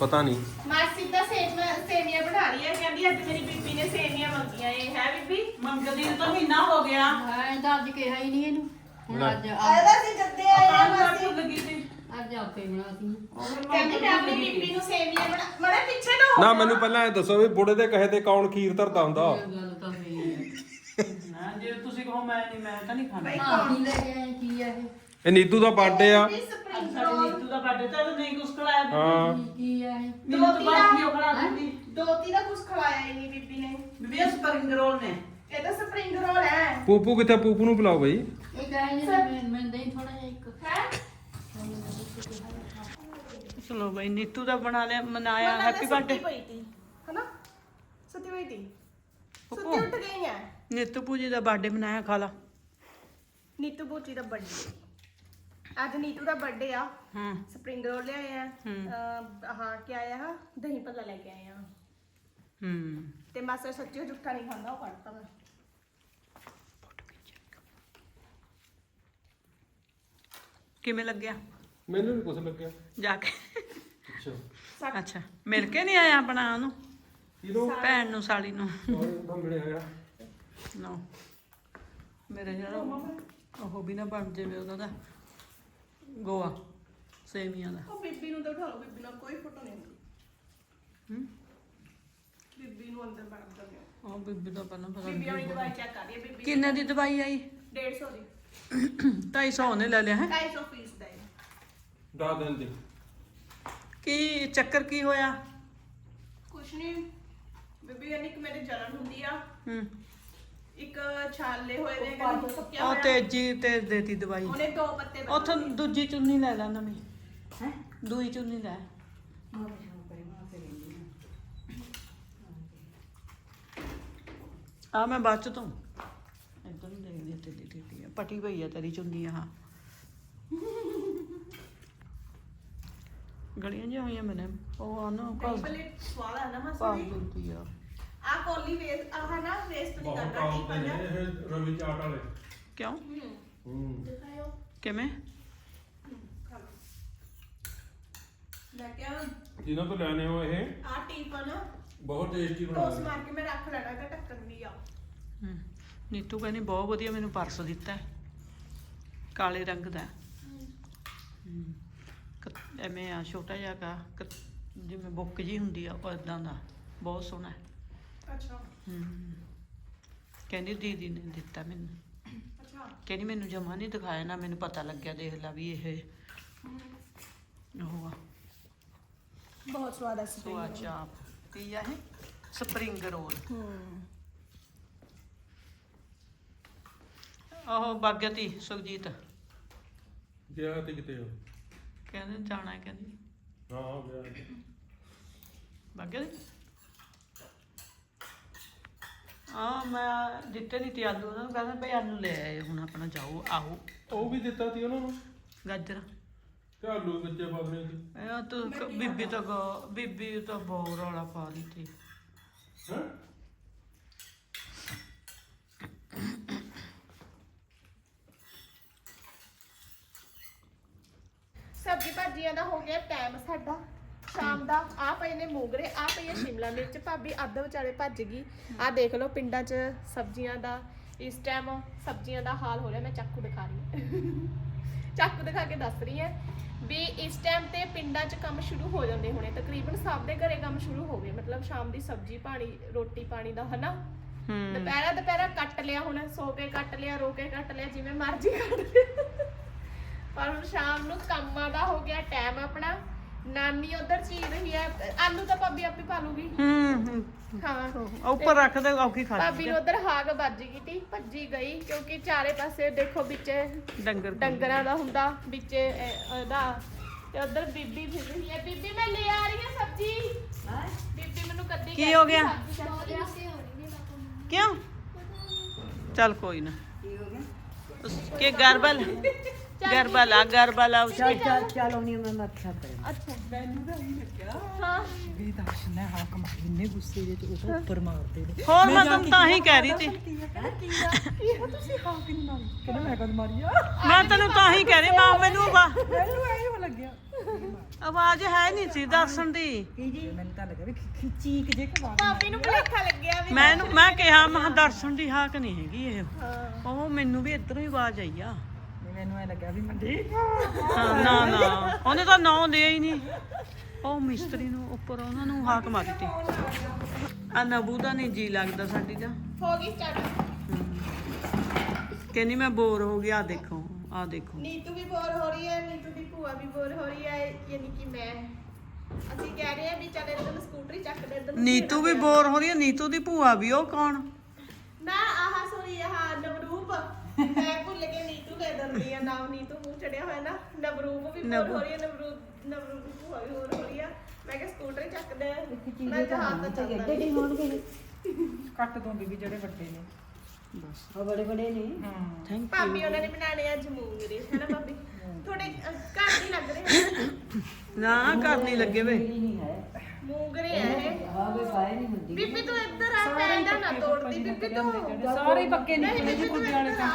ਪਤਾ ਨਹੀਂ। ਮਾਸੀ ਤਾਂ ਸੇਮ ਸੇਮੀਆਂ ਬਣਾ ਰਹੀ ਹੈ ਕਹਿੰਦੀ ਅੱਜ ਮੇਰੀ ਬੀਬੀ ਮੰਗਦੀ ਨੂੰ ਤਾਂ ਮਹੀਨਾ ਹੋ ਗਿਆ। ਹਾਂ ਤਾਂ ਅੱਜ ਕਿਹਾ ਹੀ ਨਹੀਂ ਇਹਨੂੰ। ਹੁਣ ਅੱਜ ਆਇਦਾ ਸੀ ਜੱਦੇ ਆਏ ਆ ਪੰਜ ਮਾਸੀ। ਲੱਗੀ ਸੀ। ਅੱਜ ਆਪੇ ਬਣਾਤੀ ਕਹਿੰਦੀ ਮੈਂ ਆਪਣੀ ਬੀਬੀ ਨੂੰ ਸੇਮੀਆਂ ਬਣਾ ਮੜਾ ਪਿੱਛੇ ਹੋ ਨਾ। ਮੈਨੂੰ ਪਹਿਲਾਂ ਇਹ ਦੱਸੋ ਵੀ ਬੁੜੇ ਦੇ ਕਹੇ ਤੇ ਕੌਣ ਖੀਰ ਧਰਦਾ ਹੁੰਦਾ? ਗੱਲ ਤਾਂ ਹੋਈ ਨਾ ਜੇ ਤੁਸੀਂ ਕਹੋ ਮੈਂ ਨਹੀਂ ਮੈਂ ਤਾਂ ਨਹੀਂ ਖਾਣਾ। ਹਾਂ ਕੀ ਲੈ ਕੇ ਆਏ ਕੀ ਆ ਇਹ? ਇਹ ਨੀਤੂ ਦਾ ਬਰਥਡੇ ਆ। spring ਸਾਡੇ roll, ਨੀਤੂ ਦਾ ਬਰਥਡੇ ਤਾਂ ਨਹੀਂ ਕੁਛ ਖਲਾਇਆ ਹਾਂ। ਕੀ- ਕੀ ਆ ਇਹ? ਮੈਨੂੰ ਤਾਂ ਹੀ ਉਹ ਖਲਾ ਦਿੰਦੀ। ਦੋ ਤਿੰਨ ਕੁਝ ਖਵਾਇਆ ਹੀ ਨਹੀਂ ਬੀਬੀ ਨੇ। ਬੀਬੀ ਸਪਰਿੰਗ ਰੋਲ ਨੇ। ਇਹ ਤਾਂ ਸਪਰਿੰਗ ਰੋਲ ਹੈ। ਪੂਪੂ ਕਿੱਥੇ ਪੂਪੂ ਨੂੰ ਬੁਲਾਓ ਬਈ। ਇਹ ਕਹੇ ਨੇ ਮੈਂ ਮੈਂ ਦਈ ਥੋੜਾ ਜਿਹਾ ਇੱਕ ਹੈ? ਚਲੋ ਬਈ ਨੀਤੂ ਦਾ ਬਣਾ ਲਿਆ ਮਨਾਇਆ ਹੈਪੀ ਬਰਥਡੇ ਪਈ ਤੀ ਹਨਾ? ਸੁੱਤੀ ਪਈ ਤੀ ਸੁੱਤੀ ਪੱਪੂ। ਉੱਠ ਗਈ ਹੈ। ਨੀਤੂ ਪੂਜੀ ਦਾ ਬਰਥਡੇ ਮਨਾਇਆ ਖਾ ਲਾ। ਨੀਤੂ ਬੋਚੀ ਦਾ ਬਰਥਡੇ ਅੱਜ ਨੀਤੂ ਦਾ ਬਰਥਡੇ ਆ। ਹਾਂ। ਸਪਰਿੰਗ ਰੋਲ ਲਿਆਏ ਆ। ਹਮ। ਅਹ, ਹਾਂ ਕੀ ਆਇਆ ਆ ਦਹੀਂ ਭੱਲਾ ਲੈ ਕੇ ਆਏ ਆ। ਹੂੰ। ਤੇ ਮਾਸਾ ਸੱਚੀ ਜੁੱਠਾ ਨਹੀਂ ਖਾਂਦਾ ਉਹ ਕੱਢਤਾ ਮੈਂ। ਕਿਵੇਂ ਲੱਗਿਆ? ਮੈਨੂੰ ਵੀ ਕੁਛ ਲੱਗਿਆ। ਜਾ ਕੇ। ਅੱਛਾ। ਅੱਛਾ ਮਿਲ ਕੇ ਨਹੀਂ ਆਇਆ ਆਪਣਾ ਉਹਨੂੰ? ਕਿਦੋਂ? ਭੈਣ ਨੂੰ ਸਾਲੀ ਨੂੰ। ਤਾਂ ਮਿਲਿਆ ਹੈਗਾ ਨੋ। ਮੇਰੇ ਜਿਹੜਾ ਉਹ ਵੀ ਨਾ ਬਣ ਜਾਵੇ ਉਹਨਾਂ ਦਾ ਗੋਆ ਸੇਮੀਆਂ ਦਾ। ਉਹ ਬੀਬੀ ਨੂੰ ਤਾਂ ਉਠਾ ਲਓ ਬੀਬੀ ਨਾਲ ਕੋਈ ਫੋਟੋ ਨਹੀਂ ਹੁੰਦੀ। ਹੂੰ? ਬੀਬੀ ਨੂੰ ਅੰਦਰ ਬਾਹਰ ਦਿੰਦੇ ਉਹ ਬੀਬੀ ਦਾ ਪਹਿਲਾਂ ਪਤਾ ਬੀਬੀ ਨਹੀਂ ਦਵਾਈ ਚੈੱਕ ਕਰ ਰਹੀ ਹੈ ਬੀਬੀ ਕਿੰਨੇ ਦੀ ਦਵਾਈ ਆਈ? 150 ਦੀ। 250 ਉਹਨੇ ਲੈ ਲਿਆ ਹੈ। 250 ਫੀਸ ਦਾ ਹੈ ਦਾ ਦਿਨ ਦੀ। ਕੀ ਚੱਕਰ ਕੀ ਹੋਇਆ? ਕੁਛ ਨਹੀਂ ਬੀਬੀ ਕਿ ਮੇਰੇ ਜਲਨ ਹੁੰਦੀ ਆ। ਹੂੰ। ਇੱਕ ਛਾਲੇ ਹੋਏ ਨੇ ਕਹਿੰਦੀ ਸੁੱਕਿਆ ਉਹ ਹੋਇਆ। ਤੇਜੀ ਤੇ ਦੇਤੀ ਦਵਾਈ। ਉਹਨੇ ਦੋ ਪੱਤੇ ਉਥੋਂ ਦੂਜੀ ਚੁੰਨੀ ਲੈ ਲੈ ਨਵੀਂ। ਹੈ? ਦੂਈ ਚੁੰਨੀ ਲੈ। ਆ ਮੈਂ ਬਾਅਦ ਚ ਤੋਂ ਇਦਾਂ ਨੂੰ ਦੇਖਦੀ ਤੇਰੀ ਟੇਟੀ ਆ ਪਟੀ ਪਈ ਆ ਤੇਰੀ ਚੁੰਨੀ ਆ ਗਲੀਆਂ ਜਿਹੀਆਂ ਹੋਈਆਂ ਮੈਨੇ। ਉਹ ਆ ਨਾ ਦਹੀਂ ਭੱਲੇ ਸਵਾਦ ਆ ਨਾ ਮਾਸੀ ਦਿੰਦੀ ਆ। ਆ ਕੋਲੀ ਵੇਸ ਆਹ ਨਾ ਵੇਸਟ ਨਹੀਂ ਬਹੁਤ ਕਰਨਾ ਕੰਮ ਠੀਕ ਤੇ ਆ ਨੇ ਇਹ ਰਵੀ ਚਾਟ ਵਾਲੇ। ਕਿਉਂ? ਹੂੰ। ਦਿਖਾਇਓ। ਕਿਵੇਂ? ਲਓ। ਮੈਂ ਕਿਹਾ ਜਿਨ੍ਹਾਂ ਤੋਂ ਲੈਣੇ ਹੋ ਇਹ? ਆ ਟੀਪਨ ਬਹੁਤ ਟੇਸਟੀ ਟੋਸ ਬਣਾਉਂਦੇ ਮਾਰ ਕੇ ਮੈਂ ਰੱਖ ਲੈਣਾ ਇਹਦਾ ਢੱਕਣ ਵੀ ਆ। ਹਮ, ਨੀਤੂ ਕਹਿੰਦੀ ਬਹੁਤ ਵਧੀਆ ਮੈਨੂੰ ਪਰਸ ਦਿੱਤਾ ਹੈ। ਕਾਲੇ ਰੰਗ ਦਾ। ਹਮ, ਕ- ਐਵੇਂ ਆ ਛੋਟਾ ਜਿਹਾ ਕਾ ਕ- ਜਿਵੇਂ ਬੁੱਕ ਜੀ ਹੁੰਦੀ ਆ ਉਹ ਇਦਾਂ ਦਾ ਬਹੁਤ ਸੋਹਣਾ ਹੈ। ਅੱਛਾ। ਹਮ, ਕਹਿੰਦੀ ਦੀਦੀ ਨੇ ਦਿੱਤਾ ਮੈਨੂੰ। ਅੱਛਾ। ਕਹਿੰਦੀ ਮੈਨੂੰ ਜਮਾ ਨਹੀਂ ਦਿਖਾਇਆ ਨਾ ਮੈਨੂੰ ਪਤਾ ਲੱਗਿਆ ਦੇਖ ਲਾ ਵੀ ਇਹ ਉਹ ਆ। ਬਹੁਤ ਸਵਾਦ ਆ ਸੋ ਆ ਚਾਪ। ਕੀ ਆ ਇਹ? ਸਪਰਿੰਗ ਰੋਲ ਉਹ ਬਾਗਤੀ ਸੁਖਜੀਤ। ਗਿਆ ਤੇ ਕਿਤੇ ਹੋ ਕਹਿੰਦੇ ਜਾਣਾ ਹੈ ਕਹਿੰਦੀ। ਹਾਂ ਗਿਆ। ਬਾਗਤੀ ਆ ਮੈਂ ਦਿੱਤੇ ਨਹੀਂ ਤੇ ਆਲੂ ਉਹਨਾਂ ਨੂੰ ਕਹਿੰਦਾ ਭਈ ਆਲੂ ਲੈ ਆਏ ਹੁਣ ਆਪਣਾ ਜਾਓ ਆਓ। ਉਹ ਵੀ ਦਿੱਤਾ ਸੀ ਉਹਨਾਂ ਨੂੰ? ਗਾਜਰ। ਤੇ ਆਲੂ ਵਿੱਚੇ ਪਾਉਣੇ ਸੀ ਇਹ ਤਾਂ ਕ- ਬੀਬੀ ਤਾਂ ਗ- ਬੀਬੀ ਤਾਂ ਬਹੁਤ ਰੌਲਾ ਪਾ ਦਿੱਤੀ। ਹੈ ਸਬਜ਼ੀ ਭਾਜੀਆਂ ਦਾ ਹੋ ਗਿਆ ਟਾਈਮ ਸਾਡਾ। ਸ਼ਾਮ ਦਾ। ਆ ਪਏ ਨੇ ਮੂੰਗਰੇ ਆ ਪਈ ਹੈ ਸ਼ਿਮਲਾ ਮਿਰਚ। ਭਾਬੀ ਅੱਧ ਵਿਚਾਲੇ ਭੱਜ ਗਈ। ਆ ਦੇਖ ਲਓ ਪਿੰਡਾਂ 'ਚ ਸਬਜ਼ੀਆਂ ਦਾ ਇਸ ਟਾਈਮ ਸਬਜ਼ੀਆਂ ਦਾ ਹਾਲ ਹੋ ਰਿਹਾ। ਮੈਂ ਚਾਕੂ ਦਿਖਾ ਰਹੀ ਹਾਂ। <laughs> ਚਾਕੂ ਦਿਖਾ ਕੇ ਦੱਸ ਰਹੀ ਹਾਂ ਵੀ ਇਸ ਟਾਈਮ ਤੇ ਪਿੰਡਾਂ 'ਚ ਕੰਮ ਸ਼ੁਰੂ ਹੋ ਜਾਂਦੇ ਹੋਣੇ। ਤਕਰੀਬਨ ਸਭ ਦੇ ਘਰੇ ਕੰਮ ਸ਼ੁਰੂ ਹੋ ਗਏ। ਮਤਲਬ ਸ਼ਾਮ ਦੀ ਸਬਜ਼ੀ ਪਾਣੀ ਰੋਟੀ ਪਾਣੀ ਦਾ ਹਨਾ? ਦੁਪਹਿਰਾ ਦੁਪਹਿਰਾ ਕੱਟ ਲਿਆ ਹੁਣ ਸੋ ਕੇ ਕੱਟ ਲਿਆ ਰੋ ਕੇ ਕੱਟ ਲਿਆ ਜਿਵੇਂ ਮਰਜ਼ੀ ਕੱਟ ਲਿਆ। ਪਰ ਹੁਣ ਸ਼ਾਮ ਨੂੰ ਕੰਮਾਂ ਦਾ ਹੋ ਗਿਆ ਟਾਈਮ ਆਪਣਾ। ਨਾਨੀ ਉਧਰ ਚੀ ਰਹੀ ਹੈ ਆਲੂ ਤਾਂ ਭਾਬੀ ਆਪੇ ਪਾ ਲੂਗੀ। ਹੂੰ ਹਾਂ। ਉੱਪਰ ਰੱਖ ਦੇ ਔਖੀ ਖਾ ਭਾਬੀ ਨੂੰ ਉਧਰ ਹਾਗ ਵੱਜ ਗਈ ਤੀ ਭੱਜੀ ਗਈ ਕਿਉਂਕਿ ਚਾਰੇ ਪਾਸੇ ਦੇਖੋ ਵਿੱਚ ਡੰਗਰ ਡੰਗਰਾਂ ਦਾ ਹੁੰਦਾ ਵਿੱਚ ਇਹ- ਉਹਦਾ ਤੇ ਉਧਰ ਬੀਬੀ ਫਿਰ ਰਹੀ ਹੈ। ਬੀਬੀ ਮੈਂ ਲੈ ਆ ਰਹੀ ਹਾਂ ਸਬਜ਼ੀ। ਹੈ? ਬੀਬੀ ਮੈਨੂੰ ਕੱਦੀ ਕੀ ਹੋ ਗਿਆ? ਕਿਉਂ? ਚੱਲ ਕੋਈ ਨਾ। ਕੀ ਹੋ ਗਿਆ? ਕੇ ਗਰਬਲ। ਗਰਬਲ ਆ ਚੱਲ ਉਸਕੇ ਚੱਲ ਚੱਲ ਆਉਣੀ ਮੈਂ ਮੱਥਾ ਕਰੇ ਅੱਛਾ। ਮੈਨੂੰ ਤਾਂ ਇਹ ਲੱਗਿਆ ਹਾਂ। ਵੀ ਦਰਸ਼ਨ ਨੇ ਹਾਕ ਮਾਰੀ ਇੰਨੇ ਗੁੱਸੇ ਦੇ ਚ ਉਹ ਉੱਪਰ ਮਾਰਦੇ ਨੇ। ਹੋਰ ਮੈਂ ਤੁਹਾਨੂੰ ਤਾਂ ਹੀ ਕਹਿ ਰਹੀ ਸੀ। ਕੀ ਆ ਕਹਿੰਦਾ ਕੀ ਆ? ਇਹ ਤੁਸੀਂ ਹਾਕ ਨਹੀਂ ਮਾਰੀ। ਕਹਿੰਦਾ ਮੈਂ ਕਦ ਮਾਰੀ ਆ? ਮੈਂ ਤੈਨੂੰ ਤਾਂ ਹੀ ਕਹਿ ਰਹੀ ਮਾਂ ਮੈਨੂੰ ਆਵਾ- ਮੈਨੂੰ ਐ ਹੋ ਲੱਗਿਆ। ਆਵਾਜ਼ ਹੈ ਨਹੀਂ ਸੀ ਦਰਸ਼ਨ ਦੀ। ਕੀ ਜੀ? ਮੈਨੂੰ ਤਾਂ ਲੱਗਾ ਵੀ ਖਿ- ਚੀਕ ਜੇ ਕਿ ਭਾਬੀ ਨੂੰ ਭੁਲੇਖਾ ਲੱਗਿਆ ਵੀ ਮੈਂ ਇਹਨੂੰ ਮੈਂ ਕਿਹਾ ਮਹਾ ਦਰਸ਼ਨ ਦੀ ਹਾਕ ਨਹੀਂ ਹੈਗੀ ਇਹ। ਹਾਂ। ਉਹ ਮੈਨੂੰ ਵੀ ਇੱਧਰੋਂ ਹੀ ਆਵਾਜ਼ ਆਈ ਆ। ਮੈਨੂੰ ਐ ਲੱਗਿਆ ਵੀ ਮੰਡੀ ਹਾਂ, ਨਾ ਨਾ। ਉਹਨੇ ਤਾਂ ਨਾਂ ਲਿਆ ਹੀ ਨਹੀਂ। ਉਹ ਮਿਸਤਰੀ ਨੂੰ ਉੱਪਰ ਉਹਨਾਂ ਨੂੰ ਹਾਕ ਮਾਰੀ ਤੀ ਆ ਨਬੂ ਦਾ ਨਹੀਂ ਜੀ ਲੱਗਦਾ ਸਾਡੀ ਦਾ। ਹੋ ਗਈ ਸਟਾਰਟ ਕਹਿੰਦੀ ਮੈਂ ਬੋਰ ਹੋ ਗਿਆ ਆ ਦੇਖੋ ਆ ਦੇਖੋ। ਨੀਤੂ ਵੀ ਬੋਰ ਹੋ ਰਹੀ ਹੈ ਨੀਤੂ ਦੀ ਭੂਆ ਵੀ ਬੋਰ ਹੋ ਰਹੀ ਹੈ ਯਾਨੀ ਕਿ ਮੈਂ। ਅਸੀਂ ਕਹਿ ਰਹੇ ਹਾਂ ਵੀ ਚੱਲ ਇਧਰ ਸਕੂਟਰੀ ਚੱਕ ਦੇ ਇਧਰ ਨੀਤੂ ਵੀ ਬੋਰ ਹੋ ਰਹੀ ਹੈ ਨੀਤੂ ਦੀ ਭੂਆ ਵੀ ਉਹ ਕੌਣ? ਨਾ ਆਹ ਸੋਰੀ ਆਹ ਨਵਰੂਪ। ਮੈਂ ਭੁੱਲ ਕੇ ਨੀਤੂ ਲੈ ਦਿੰਦੀ ਆ ਨਾਮ ਨੀਤੂ ਮੂੰਹ ਚੜਿਆ ਹੋਇਆ ਨਾ। ਨਵਰੂਪ ਵੀ ਬੋਰ ਹੋ ਰਹੀ ਹੈ ਨਵਰੂਪ ਨਵਰੂਪ ਦੀ ਭੂਆ ਵੀ ਬੋਰ ਹੋ ਰਹੀ ਆ। ਮੈਂ ਕਿਹਾ ਸਕੂਟਰੀ ਚੱਕ ਦੇ ਮੈਂ ਕਿਹਾ ਹੱਥ ਤੇ ਚੱਲਦਾ ਗੱਡੇ ਨਹੀਂ। ਹੋਣਗੇ ਕੱਟ ਦੋ ਬੀਬੀ ਜਿਹੜੇ ਵੱਡੇ ਨੇ। ਉਹ ਬੜੇ ਬੜੇ ਨੇ। ਹਾਂ। ਥੈਂਕ ਭਾਬੀ ਉਹਨਾਂ ਨੇ ਬਣਾਣੇ ਅੱਜ ਮੂੰਗਰੇ ਹੈ ਨਾ ਭਾਬੀ? ਥੋੜੇ ਅਹ, ਘੱਟ ਹੀ ਲੱਗ ਰਹੇ ਨਾ ਘਰ ਨਹੀਂ ਲੱਗੇ ਵੇ। ਮੇਰੀ ਨਹੀਂ ਹੈ। ਮੂੰਗਰੇ ਆ ਇਹ। ਹਾਂ ਵੇ ਪਾਏ ਨਹੀਂ ਹੁੰਦੀ। ਬੀਬੀ ਤੂੰ ਇੱਧਰ ਪੈਂਦਾ ਨਾ ਤੋੜਦੀ ਬੀਬੀ ਤੂੰ ਸਾਰੇ ਹੀ ਪੱਕੇ ਨਹੀਂ ਨਿਕਲੇ ਜੀ ਬੀਬੀ ਤੂੰ ਕੁੱਡੇ ਵਾਲੇ ਤਾਂ